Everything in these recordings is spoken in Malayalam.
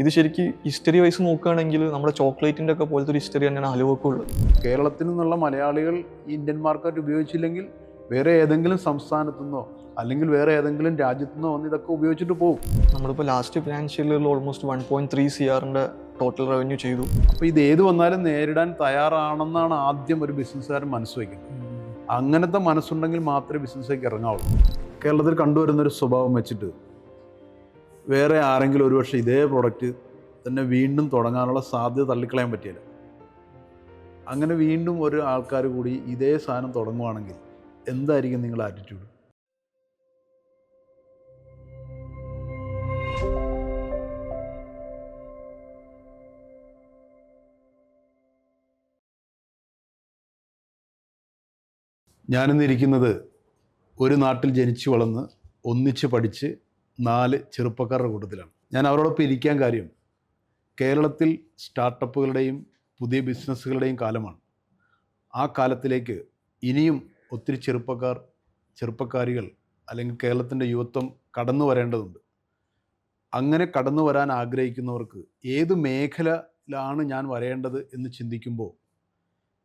ഇത് ശരിക്കും ഹിസ്റ്ററി വൈസ് നോക്കുകയാണെങ്കിൽ നമ്മുടെ ചോക്ലേറ്റിന്റെ ഒക്കെ പോലത്തെ ഒരു ഹിസ്റ്ററി തന്നെയാണ് ഹലുവൊക്കെ ഉള്ളത് കേരളത്തിൽ നിന്നുള്ള മലയാളികൾ ഇന്ത്യൻ മാർക്കറ്റ് ഉപയോഗിച്ചില്ലെങ്കിൽ വേറെ ഏതെങ്കിലും സംസ്ഥാനത്തു നിന്നോ അല്ലെങ്കിൽ വേറെ ഏതെങ്കിലും രാജ്യത്തു നിന്നോ വന്ന് ഇതൊക്കെ ഉപയോഗിച്ചിട്ട് പോകും നമ്മളിപ്പോൾ ലാസ്റ്റ് ഫിനാൻഷ്യൽ ഇയറിൽ almost one point three C ആറിന്റെ ടോട്ടൽ റവന്യൂ ചെയ്തു. അപ്പോൾ ഇത് ഏത് വന്നാലും നേരിടാൻ തയ്യാറാണെന്നാണ് ആദ്യം ഒരു ബിസിനസ്സുകാരൻ മനസ്സ് വയ്ക്കുന്നത്. അങ്ങനത്തെ മനസ്സുണ്ടെങ്കിൽ മാത്രമേ ബിസിനസ്സേക്ക് ഇറങ്ങാവുള്ളൂ. കേരളത്തിൽ കണ്ടുവരുന്ന ഒരു സ്വഭാവം വെച്ചിട്ട് വേറെ ആരെങ്കിലും ഒരുപക്ഷെ ഇതേ പ്രോഡക്റ്റ് തന്നെ വീണ്ടും തുടങ്ങാനുള്ള സാധ്യത തള്ളിക്കളയാൻ പറ്റിയില്ല അങ്ങനെ വീണ്ടും ഒരു ആൾക്കാർ കൂടി ഇതേ സാധനം തുടങ്ങുവാണെങ്കിൽ എന്തായിരിക്കും നിങ്ങളുടെ ആറ്റിറ്റ്യൂഡ് ഞാനിന്നിരിക്കുന്നത് ഒരു നാട്ടിൽ ജനിച്ചു വളർന്ന് ഒന്നിച്ച് പഠിച്ച് നാല് ചെറുപ്പക്കാരുടെ കൂട്ടത്തിലാണ്. ഞാൻ അവരോടൊപ്പം ഇരിക്കാൻ കാര്യം കേരളത്തിൽ സ്റ്റാർട്ടപ്പുകളുടെയും പുതിയ ബിസിനസ്സുകളുടെയും കാലമാണ്. ആ കാലത്തിലേക്ക് ഇനിയും ഒത്തിരി ചെറുപ്പക്കാർ ചെറുപ്പക്കാരികൾ അല്ലെങ്കിൽ കേരളത്തിന്റെ യുവത്വം കടന്നു വരേണ്ടതുണ്ട്. അങ്ങനെ കടന്നു വരാൻ ആഗ്രഹിക്കുന്നവർക്ക് ഏത് മേഖലയിലാണ് ഞാൻ വരേണ്ടത് എന്ന് ചിന്തിക്കുമ്പോൾ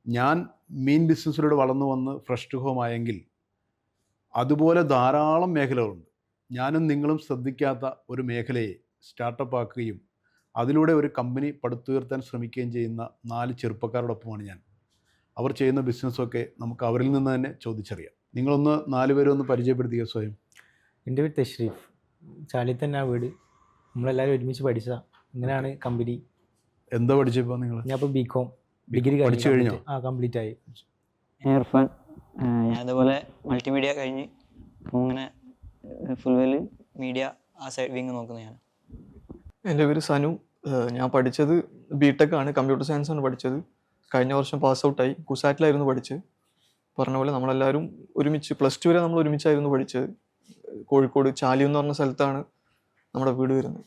ഞാൻ മീൻ ബിസിനസ്സിലൂടെ വളർന്നു വന്ന് ഫ്രഷ് ടു ഹോം ആയെങ്കിൽ അതുപോലെ ധാരാളം മേഖലകളുണ്ട്. ഞാനും നിങ്ങളും ശ്രദ്ധിക്കാത്ത ഒരു മേഖലയെ സ്റ്റാർട്ടപ്പ് ആക്കുകയും അതിലൂടെ ഒരു കമ്പനി പടുത്തുയർത്താൻ ശ്രമിക്കുകയും ചെയ്യുന്ന നാല് ചെറുപ്പക്കാരോടൊപ്പമാണ് ഞാൻ. അവർ ചെയ്യുന്ന ബിസിനസ്സൊക്കെ നമുക്ക് അവരിൽ നിന്ന് തന്നെ ചോദിച്ചറിയാം. നിങ്ങളൊന്ന് നാലുപേരും ഒന്ന് പരിചയപ്പെടുത്തിയ സ്വയം? എന്റെ പേര് തഷ്രീഫ്. ചാലി തന്നെ ആ വീട്. നമ്മളെല്ലാവരും ഒരുമിച്ച് പഠിച്ച ഇങ്ങനെയാണ് കമ്പനി എന്താ പഠിച്ചപ്പോൾ നിങ്ങൾ? ഞാൻ ഇപ്പോൾ ബി കോം ഡിഗ്രി പഠിച്ചു കഴിഞ്ഞോ? ആ കംപ്ലീറ്റ് ആയി. ഇർഫാൻ. ഞാൻ അതുപോലെ മൾട്ടിമീഡിയ കഴിഞ്ഞ് അങ്ങനെ ഇങ്ങനെ ഫുൾവെൽ മീഡിയ ആ സൈഡ് വിങ് നോക്കുന്ന ഞാൻ എന്റെ പേര് സനു. ഞാൻ പഠിച്ചത് ബി ടെക് ആണ് കമ്പ്യൂട്ടർ സയൻസ് ആണ് പഠിച്ചത്. കഴിഞ്ഞ വർഷം പാസ് ഔട്ടായി കുസാറ്റിലായിരുന്നു പഠിച്ചത്. പറഞ്ഞ പോലെ നമ്മളെല്ലാവരും ഒരുമിച്ച് പ്ലസ് ടു വരെ നമ്മൾ ഒരുമിച്ചായിരുന്നു പഠിച്ചത്. കോഴിക്കോട് ചാലി എന്ന് പറഞ്ഞ സ്ഥലത്താണ് നമ്മുടെ വീട് വരുന്നത്.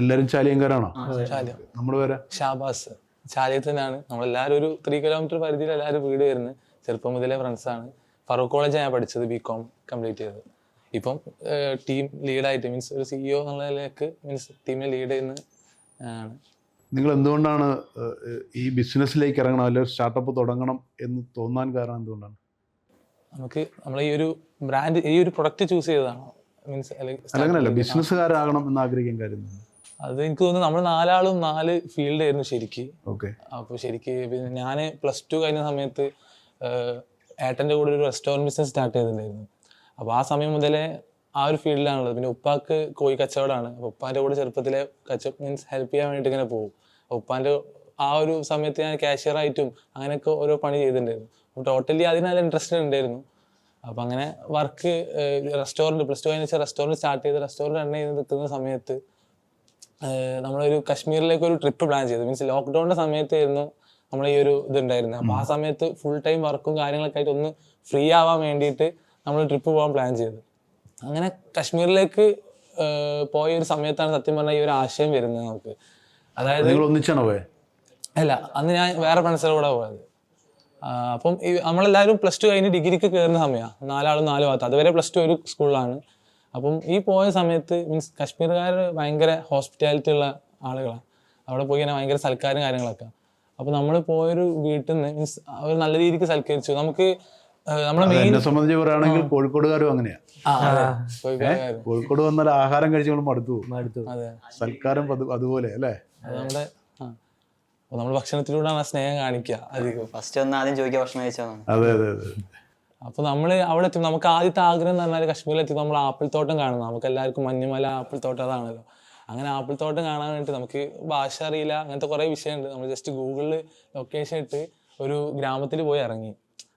എല്ലാവരും ചാലിയങ്കാരാണോ ചാലിയം. നമ്മൾ വരെ ഷാബാസ്. ചാലിയത്തിനാണ് നമ്മളെല്ലാവരും ഒരു ത്രീ കിലോമീറ്റർ പരിധിയിൽ എല്ലാവരും വീട് വരുന്നത്. ചെറുപ്പം മുതലേ ഫ്രണ്ട്സാണ് ഫറൂഖ് കോളേജാണ് ഞാൻ പഠിച്ചത് ബി കോം കംപ്ലീറ്റ് ചെയ്തത്. ഇപ്പം ടീം ലീഡായിട്ട് മീൻസ് ഒരു സിഇഒ എന്നുള്ള നിലയ്ക്ക് മീൻസ് ടീമിനെ ലീഡ് ചെയ്യുന്ന ആണ്. നിങ്ങൾ എന്തുകൊണ്ടാണ് ഈ ബിസിനസ്സിലേക്ക് ഇറങ്ങണം അല്ലെങ്കിൽ സ്റ്റാർട്ടപ്പ് തുടങ്ങണം എന്ന് തോന്നാൻ കാരണം എന്തുകൊണ്ടാണ്? നമുക്ക് നമ്മൾ ഈ ഒരു ബ്രാൻഡ് ഈ ഒരു പ്രൊഡക്റ്റ് ചൂസ് ചെയ്തതാണോ? മീൻസ് അല്ലെങ്കിൽ ബിസിനസ്സുകാരാകണം എന്ന് ആഗ്രഹിക്കാൻ കാര്യം? അത് എനിക്ക് തോന്നുന്നു നമ്മൾ നാലാളും നാല് ഫീൽഡ് ആയിരുന്നു ശരിക്ക്. ഓക്കെ. അപ്പോൾ ശരിക്ക് പിന്നെ ഞാൻ പ്ലസ് ടു കഴിഞ്ഞ സമയത്ത് ഏട്ടന്റെ കൂടെ ഒരു റെസ്റ്റോറന്റ് ബിസിനസ് സ്റ്റാർട്ട് ചെയ്തിട്ടുണ്ടായിരുന്നു. അപ്പോൾ ആ സമയം മുതലേ ആ ഒരു ഫീൽഡിലാണുള്ളത്. പിന്നെ ഉപ്പാക്ക് കോഴി കച്ചവടമാണ്. അപ്പോൾ ഉപ്പാന്റെ കൂടെ ചെറുപ്പത്തിലെ കച്ച മീൻസ് ഹെൽപ്പ് ചെയ്യാൻ വേണ്ടിയിട്ട് ഇങ്ങനെ പോകും. ഉപ്പാന്റെ ആ ഒരു സമയത്ത് ഞാൻ കാഷ്യറായിട്ടും അങ്ങനെയൊക്കെ ഓരോ പണി ചെയ്തിട്ടുണ്ടായിരുന്നു. ടോട്ടലി അതിന് നല്ല ഇൻട്രസ്റ്റ് ഉണ്ടായിരുന്നു. അപ്പോൾ അങ്ങനെ വർക്ക് റെസ്റ്റോറന്റ് പ്ലസ് ടു കഴിഞ്ഞ റെസ്റ്റോറന്റ് സ്റ്റാർട്ട് ചെയ്ത് റെസ്റ്റോറന്റ് റൺ ചെയ്ത് നിൽക്കുന്ന സമയത്ത് നമ്മളൊരു കശ്മീരിലേക്ക് ഒരു ട്രിപ്പ് പ്ലാൻ ചെയ്തു. മീൻസ് ലോക്ക്ഡൗണിന്റെ സമയത്തായിരുന്നു നമ്മൾ ഈ ഒരു ഇതുണ്ടായിരുന്നത്. അപ്പോൾ ആ സമയത്ത് ഫുൾ ടൈം വർക്കും കാര്യങ്ങളൊക്കെ ആയിട്ട് ഒന്ന് ഫ്രീ ആവാൻ വേണ്ടിയിട്ട് നമ്മൾ ട്രിപ്പ് പോകാൻ പ്ലാൻ ചെയ്തത്. അങ്ങനെ കശ്മീരിലേക്ക് പോയ ഒരു സമയത്താണ് സത്യം പറഞ്ഞാൽ ഈ ഒരു ആശയം വരുന്നത് നമുക്ക്. അതായത് നിങ്ങൾ ഒന്നിച്ചാണോ അല്ല അന്ന് ഞാൻ വേറെ ഫ്രണ്ട്സിന്റെ കൂടെ പോയത്. അപ്പം ഈ നമ്മളെല്ലാവരും പ്ലസ് ടു കഴിഞ്ഞ് ഡിഗ്രിക്ക് കയറുന്ന സമയമാണ് നാലാളും നാല് ഭാഗത്ത്. അതുവരെ പ്ലസ് ടു ഒരു സ്കൂളിലാണ് അപ്പം ഈ പോയ സമയത്ത് മീൻസ് കാശ്മീർകാർ ഭയങ്കര ഹോസ്പിറ്റാലിറ്റി ഉള്ള ആളുകളാണ് അവിടെ പോയി ഇങ്ങനെ ഭയങ്കര സൽക്കാരും കാര്യങ്ങളൊക്കെ. അപ്പോൾ നമ്മൾ പോയൊരു വീട്ടിൽ നിന്ന് മീൻസ് അവർ നല്ല രീതിക്ക് സൽക്കരിച്ചു. നമുക്ക് എന്നെ സംബന്ധിച്ച് പറയുകയാണെങ്കിൽ കോഴിക്കോടുകാരും അങ്ങനെയാ. കോഴിക്കോട് വന്നാൽ ആഹാരം കഴിച്ച് നമ്മൾ മടുത്തു സൽക്കാരം അതുപോലെ അല്ലേ? നമ്മൾ ഭക്ഷണത്തിലൂടെയാണ് ആ സ്നേഹം കാണിക്കുക അധികം. ഫസ്റ്റ് ഒന്ന് ആദ്യം ചോദിക്കുക ഭക്ഷണം കഴിച്ചാൽ അതെ അതെ അതെ അപ്പൊ നമ്മൾ അവിടെ എത്തി നമുക്ക് ആദ്യത്തെ ആഗ്രഹം എന്ന് പറഞ്ഞാൽ കശ്മീരിൽ എത്തി നമ്മൾ ആപ്പിൾ തോട്ടം കാണുന്നത് നമുക്ക് എല്ലാവർക്കും മഞ്ഞുമല ആപ്പിൾ തോട്ടം അതാണല്ലോ. അങ്ങനെ ആപ്പിൾ തോട്ടം കാണാൻ വേണ്ടി നമുക്ക് ഭാഷ അറിയില്ല അങ്ങനത്തെ കുറേ വിഷയമുണ്ട്. നമ്മൾ ജസ്റ്റ് ഗൂഗിളിൽ ലൊക്കേഷൻ ഇട്ട് ഒരു ഗ്രാമത്തിൽ പോയി ഇറങ്ങി.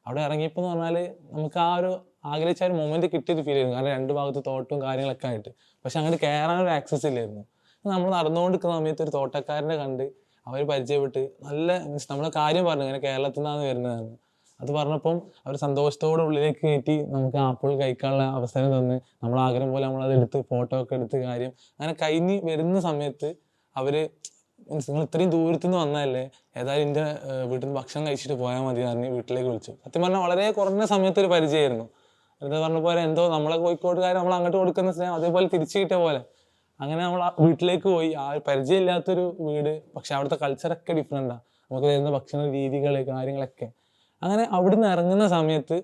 അവിടെ ഇറങ്ങിയപ്പോൾ എന്ന് പറഞ്ഞാൽ നമുക്ക് ആ ഒരു ആഗ്രഹിച്ച ഒരു മൊമെന്റ് കിട്ടിയത് ഫീൽ ആയിരുന്നു. കാരണം രണ്ട് ഭാഗത്ത് തോട്ടവും കാര്യങ്ങളൊക്കെ ആയിട്ട്. പക്ഷെ അങ്ങോട്ട് കയറാൻ ഒരു ആക്സസ് ഇല്ലായിരുന്നു. നമ്മൾ നടന്നുകൊണ്ടിരിക്കുന്ന സമയത്ത് ഒരു തോട്ടക്കാരനെ കണ്ട് അവർ പരിചയപ്പെട്ട് നല്ല മീൻസ് നമ്മളെ കാര്യം പറഞ്ഞു. ഇങ്ങനെ കേരളത്തിൽ നിന്നാണ് വരുന്നതെന്ന് അത് പറഞ്ഞപ്പം അവർ സന്തോഷത്തോടെ ഉള്ളിലേക്ക് കയറ്റി നമുക്ക് ആപ്പിൾ കഴിക്കാനുള്ള അവസരം തന്ന് നമ്മൾ ആഗ്രഹം പോലെ നമ്മളത് എടുത്ത് ഫോട്ടോ ഒക്കെ എടുത്ത് കാര്യം. അങ്ങനെ കഴിഞ്ഞ് വരുന്ന സമയത്ത് അവർ മീൻസ് നിങ്ങൾ ഇത്രയും ദൂരത്തു നിന്ന് വന്നതല്ലേ? ഏതായാലും എന്റെ വീട്ടിൽ നിന്ന് ഭക്ഷണം കഴിച്ചിട്ട് പോയാൽ മതി എന്ന് പറഞ്ഞ് വീട്ടിലേക്ക് വിളിച്ചു. സത്യം പറഞ്ഞാൽ വളരെ കുറഞ്ഞ സമയത്ത് ഒരു പരിചയമായിരുന്നു. എന്താ പറഞ്ഞ പോലെ എന്തോ നമ്മളെ കോഴിക്കോട്ടുകാർ നമ്മൾ അങ്ങോട്ട് കൊടുക്കുന്ന സ്നേഹം അതേപോലെ തിരിച്ചു കിട്ടിയ പോലെ. അങ്ങനെ നമ്മൾ വീട്ടിലേക്ക് പോയി. ആ പരിചയമില്ലാത്തൊരു വീട് പക്ഷെ അവിടുത്തെ കൾച്ചറൊക്കെ ഡിഫറെന്റാണ് നമുക്ക് തരുന്ന ഭക്ഷണ രീതികൾ കാര്യങ്ങളൊക്കെ. അങ്ങനെ അവിടുന്ന് ഇറങ്ങുന്ന സമയത്ത്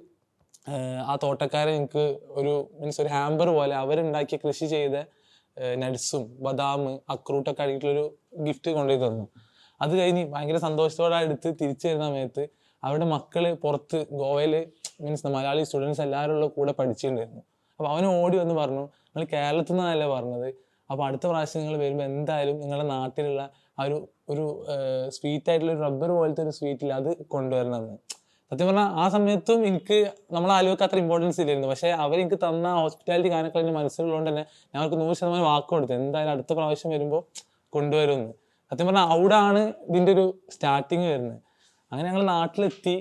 ആ തോട്ടക്കാരൻ എനിക്ക് ഒരു മീൻസ് ഒരു ഹാമ്പർ പോലെ അവരുണ്ടാക്കിയ കൃഷി ചെയ്ത നട്സും ബദാം അക്രൂട്ടൊക്കെ അടിയിട്ടുള്ളൊരു ഗിഫ്റ്റ് കൊണ്ടുപോയി തന്നു. അത് കഴിഞ്ഞ് ഭയങ്കര സന്തോഷത്തോടെ എടുത്ത് തിരിച്ചു വരുന്ന സമയത്ത് അവരുടെ മക്കൾ പുറത്ത് ഗോവയിൽ മീൻസ് മലയാളി സ്റ്റുഡൻസ് എല്ലാവരും കൂടെ പഠിച്ചിട്ടുണ്ടായിരുന്നു. അപ്പോൾ അവന് ഓടി വന്ന് പറഞ്ഞു നിങ്ങൾ കേരളത്തിൽ നിന്നല്ലേ പറഞ്ഞത്? അപ്പോൾ അടുത്ത പ്രാവശ്യം നിങ്ങൾ വരുമ്പോൾ എന്തായാലും നിങ്ങളുടെ നാട്ടിലുള്ള ആ ഒരു ഒരു സ്വീറ്റ് ആയിട്ടുള്ള ഒരു റബ്ബർ പോലത്തെ ഒരു സ്വീറ്റിൽ അത് കൊണ്ടുവരണമെന്ന് സത്യം പറഞ്ഞാൽ ആ സമയത്തും എനിക്ക് നമ്മളെ ആലുവക്ക് അത്ര ഇമ്പോർട്ടൻസ് ഇല്ലായിരുന്നു. പക്ഷേ അവർ എനിക്ക് തന്ന ഹോസ്പിറ്റാലിറ്റി കാര്യങ്ങളൊക്കെ എന്റെ മനസ്സിലുള്ളതുകൊണ്ട് തന്നെ ഞാൻ അവർക്ക് നൂറ് ശതമാനം വാക്ക് കൊടുത്തു. എന്തായാലും അടുത്ത പ്രാവശ്യം വരുമ്പോൾ കൊണ്ടുവരുമെന്ന്. സത്യം പറഞ്ഞാൽ അവിടാണ് ഇതിന്റെ ഒരു സ്റ്റാർട്ടിങ് വരുന്നത്. അങ്ങനെ ഞങ്ങൾ നാട്ടിലെത്തി.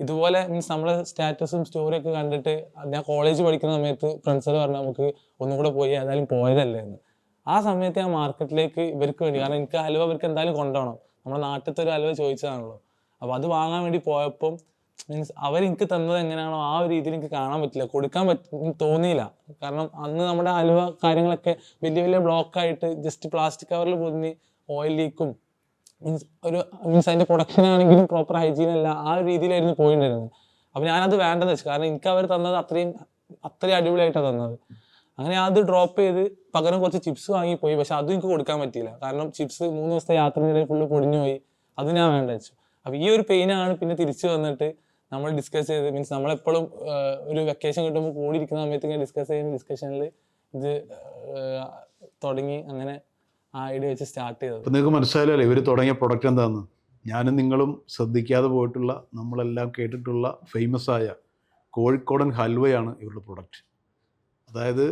ഇതുപോലെ മീൻസ് നമ്മളെ സ്റ്റാറ്റസും സ്റ്റോറിയൊക്കെ കണ്ടിട്ട് ഞാൻ കോളേജ് പഠിക്കുന്ന സമയത്ത് ഫ്രണ്ട്സുകൾ പറഞ്ഞു നമുക്ക് ഒന്നും കൂടെ പോയി ഏതായാലും പോയതല്ലേ എന്ന്. ആ സമയത്ത് ഞാൻ മാർക്കറ്റിലേക്ക് ഇവർക്ക് വേണ്ടി കാരണം എനിക്ക് ഹലുവ ഇവർക്ക് എന്തായാലും കൊണ്ടുപോകണം. നമ്മുടെ നാട്ടിലത്തെ ഒരു ഹലുവ ചോദിച്ചതാണല്ലോ. അപ്പോൾ അത് വാങ്ങാൻ വേണ്ടി പോയപ്പം മീൻസ് അവർ എനിക്ക് തന്നത് എങ്ങനെയാണോ ആ ഒരു രീതിയിൽ എനിക്ക് കാണാൻ പറ്റില്ല. കൊടുക്കാൻ പറ്റ തോന്നിയില്ല. കാരണം അന്ന് നമ്മുടെ അലുവ കാര്യങ്ങളൊക്കെ വലിയ വലിയ ബ്ലോക്കായിട്ട് ജസ്റ്റ് പ്ലാസ്റ്റിക് കവറിൽ പൊതിഞ്ഞ് ഓയിൽ ലീക്കും മീൻസ് ഒരു മീൻസ് അതിന്റെ പ്രൊഡക്ഷൻ ആണെങ്കിലും പ്രോപ്പർ ഹൈജീൻ അല്ല ആ ഒരു രീതിയിലായിരുന്നു പോയിട്ടുണ്ടായിരുന്നത്. അപ്പോൾ ഞാനത് വേണ്ടെന്ന് വെച്ചു. കാരണം എനിക്ക് അവർ തന്നത് അത്രയും അത്രയും അടിപൊളിയായിട്ടാണ് തന്നത്. അങ്ങനെ അത് ഡ്രോപ്പ് ചെയ്ത് പകരം കുറച്ച് ചിപ്സ് വാങ്ങി പോയി. പക്ഷെ അതും എനിക്ക് കൊടുക്കാൻ പറ്റിയില്ല. കാരണം ചിപ്സ് മൂന്ന് ദിവസത്തെ യാത്രയിലെ ഫുള്ള് പൊടിഞ്ഞു പോയി അത് ഞാൻ വേണ്ട വെച്ചു. അപ്പോൾ ഈ ഒരു പെയിനാണ് പിന്നെ തിരിച്ചു വന്നിട്ട് നമ്മൾ ഡിസ്കസ് ചെയ്ത് മീൻസ് നമ്മളെപ്പോഴും ഒരു വെക്കേഷൻ കിട്ടുമ്പോൾ കൂടിയിരിക്കുന്ന സമയത്ത് ഇങ്ങനെ ഡിസ്കസ് ചെയ്യുന്ന ഡിസ്കഷനിൽ ഇത് തുടങ്ങി അങ്ങനെ ആ ഐഡിയ വെച്ച് സ്റ്റാർട്ട് ചെയ്തത്. നിങ്ങൾക്ക് മനസ്സിലായല്ലോ ഇവർ തുടങ്ങിയ പ്രൊഡക്റ്റ് എന്താണെന്ന് ഞാനും നിങ്ങളും ശ്രദ്ധിക്കാതെ പോയിട്ടുള്ള നമ്മളെല്ലാം കേട്ടിട്ടുള്ള ഫേമസ് ആയ കോഴിക്കോടൻ ഹൽവയാണ് ഇവരുടെ പ്രൊഡക്റ്റ് അതായത്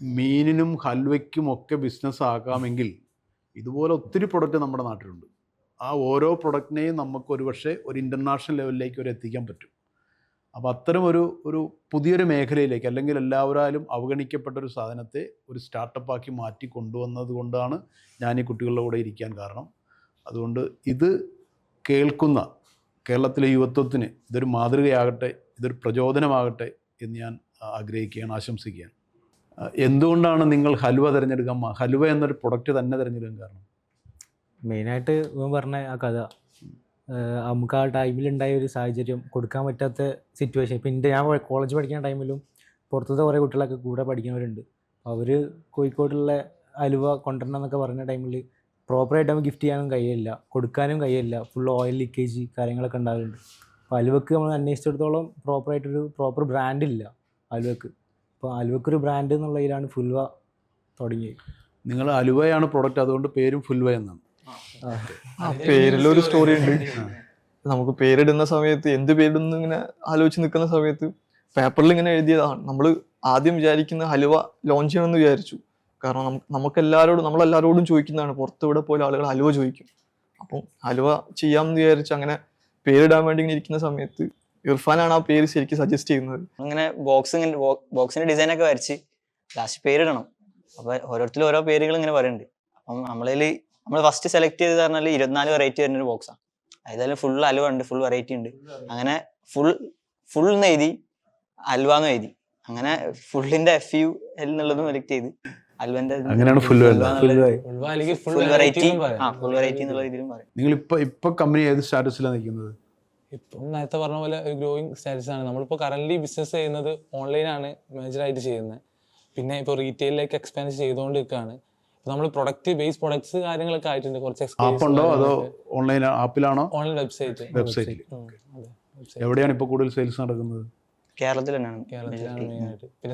മീനിനും ഹൽവയ്ക്കും ഒക്കെ ബിസിനസ് ആക്കാമെങ്കിൽ ഇതുപോലെ ഒത്തിരി പ്രൊഡക്റ്റ് നമ്മുടെ നാട്ടിലുണ്ട്. ആ ഓരോ പ്രൊഡക്റ്റിനെയും നമുക്ക് ഒരു പക്ഷേ ഒരു ഇന്റർനാഷണൽ ലെവലിലേക്ക് വരെ എത്തിക്കാൻ പറ്റും. അപ്പോൾ അത്തരം ഒരു ഒരു പുതിയൊരു മേഖലയിലേക്ക് അല്ലെങ്കിൽ എല്ലാവരാലും അവഗണിക്കപ്പെട്ട ഒരു സാധനത്തെ ഒരു സ്റ്റാർട്ടപ്പാക്കി മാറ്റി കൊണ്ടുവന്നത് കൊണ്ടാണ് ഞാൻ ഈ കുട്ടികളുടെ കൂടെ ഇരിക്കാൻ കാരണം. അതുകൊണ്ട് ഇത് കേൾക്കുന്ന കേരളത്തിലെ യുവത്വത്തിന് ഇതൊരു മാതൃകയാകട്ടെ ഇതൊരു പ്രചോദനമാകട്ടെ എന്ന് ഞാൻ ആഗ്രഹിക്കുകയാണ് ആശംസിക്കുകയാണ്. എന്തുകൊണ്ടാണ് നിങ്ങൾ ഹലുവ തിരഞ്ഞെടുക്കാൻ ഹലുവ എന്നൊരു പ്രൊഡക്റ്റ് തന്നെ തിരഞ്ഞെടുക്കാൻ കാരണം? മെയിനായിട്ട് പറഞ്ഞ ആ കഥ. നമുക്ക് ആ ടൈമിലുണ്ടായ ഒരു സാഹചര്യം കൊടുക്കാൻ പറ്റാത്ത സിറ്റുവേഷൻ ഇപ്പം എന്റെ ഞാൻ കോളേജ് പഠിക്കുന്ന ടൈമിലും പുറത്തത്തെ കുറേ കുട്ടികളൊക്കെ കൂടെ പഠിക്കുന്നവരുണ്ട്. അവർ കോഴിക്കോട്ടുള്ള അലുവ കൊണ്ടുവരണം എന്നൊക്കെ പറഞ്ഞ ടൈമിൽ പ്രോപ്പറായിട്ട് നമുക്ക് ഗിഫ്റ്റ് ചെയ്യാനും കഴിയില്ല. കൊടുക്കാനും കഴിയില്ല. ഫുൾ ഓയിൽ ലീക്കേജ് കാര്യങ്ങളൊക്കെ ഉണ്ടാകുന്നുണ്ട് അപ്പോൾ അലുവക്ക് നമ്മൾ അന്വേഷിച്ചിടത്തോളം പ്രോപ്പറായിട്ടൊരു പ്രോപ്പർ ബ്രാൻഡ് ഇല്ല അലുവക്ക്. അപ്പോൾ അലുവക്കൊരു ബ്രാൻഡ് എന്നുള്ളതിലാണ് ഫുൽവ തുടങ്ങിയത്. നിങ്ങൾ അലുവയാണ് പ്രോഡക്റ്റ് അതുകൊണ്ട് പേരും ഫുൽവ എന്നാണ്. പേരിലൊരു സ്റ്റോറി ഉണ്ട്. നമുക്ക് പേരിടുന്ന സമയത്ത് എന്ത് പേരിടുന്നു ഇങ്ങനെ ആലോചിച്ച് നിൽക്കുന്ന സമയത്ത് പേപ്പറിൽ ഇങ്ങനെ എഴുതിയതാണ്. നമ്മൾ ആദ്യം വിചാരിക്കുന്ന ഹലുവ ലോഞ്ച് ചെയ്യണമെന്ന് വിചാരിച്ചു. കാരണം നമുക്ക് നമുക്കെല്ലാവരോടും നമ്മളെല്ലാവരോടും ചോദിക്കുന്നതാണ്. പുറത്ത് ഇവിടെ പോലെ ആളുകൾ ഹലുവ ചോദിക്കും. അപ്പം ഹലുവ ചെയ്യാമെന്ന് വിചാരിച്ച് അങ്ങനെ പേരിടാൻ വേണ്ടി ഇങ്ങനെ ഇരിക്കുന്ന സമയത്ത് ഇർഫാനാണ് ആ പേര് ശരിക്കും സജസ്റ്റ് ചെയ്യുന്നത്. അങ്ങനെ ബോക്സിങ് ബോക്സിന്റെ ഡിസൈൻ ഒക്കെ വരച്ച് ലാസ്റ്റ് പേരിടണം. അപ്പൊ ഓരോരുത്തരും ഓരോ പേരുകൾ ഇങ്ങനെ പറയുന്നുണ്ട് അപ്പം നമ്മളതിൽ നമ്മൾ ഫസ്റ്റ് സെലക്ട് ചെയ്ത് പറഞ്ഞാൽ ഇരുപത്തിനാല് വെറൈറ്റി വരുന്ന ഒരു ബോക്സാണ് അതിൽ ഫുൾ അലുവ ഉണ്ട് ഫുൾ വെറൈറ്റി ഉണ്ട്. അങ്ങനെ ഫുൾ ഫുൾ എന്ന് എഴുതി അലുവ എന്ന് എഴുതി. അങ്ങനെ ഫുള്ളിന്റെ എഫ് യു എൽ എന്നുള്ളതും സെലക്ട് ചെയ്ത്. അൽവന്റെ അങ്ങനെയാണ്. ഫുൾ ഫുൾ വെറൈറ്റി ആ ഫുൾ വെറൈറ്റി എന്നുള്ള രീതിയിലും പറയും. നിങ്ങൾ കമ്പനി ഏത് സ്റ്റാറ്റസിലാണ് നിൽക്കുന്നത്? ഇപ്പം നേരത്തെ പറഞ്ഞ പോലെ ഒരു ഗ്രോയിങ് സ്റ്റാറ്റസ് ആണ്. നമ്മളിപ്പോൾ കറന്റ് ബിസിനസ് ചെയ്യുന്നത് ഓൺലൈനാണ് മേജറായിട്ട് ചെയ്യുന്നത്. പിന്നെ ഇപ്പോൾ റീറ്റെയിലേക്ക് എക്സ്പാൻഡ് ചെയ്തുകൊണ്ട് നിൽക്കുകയാണ് നമ്മൾ പ്രൊഡക്റ്റ് ബേസ് പ്രൊഡക്ട്സ് കാര്യങ്ങളൊക്കെ ആയിട്ടുണ്ട്. കുറച്ച് ആപ്പ് ഉണ്ടോ? അതോ ഓൺലൈൻ ആപ്പിലാണോ ഓൺലൈൻ വെബ്സൈറ്റ് വെബ്സൈറ്റിൽ എവിടെയാണ് ഇപ്പോൾ കൂടുതൽ സെയിൽസ് നടക്കുന്നത്? കേരളത്തിൽ തന്നെയാണ്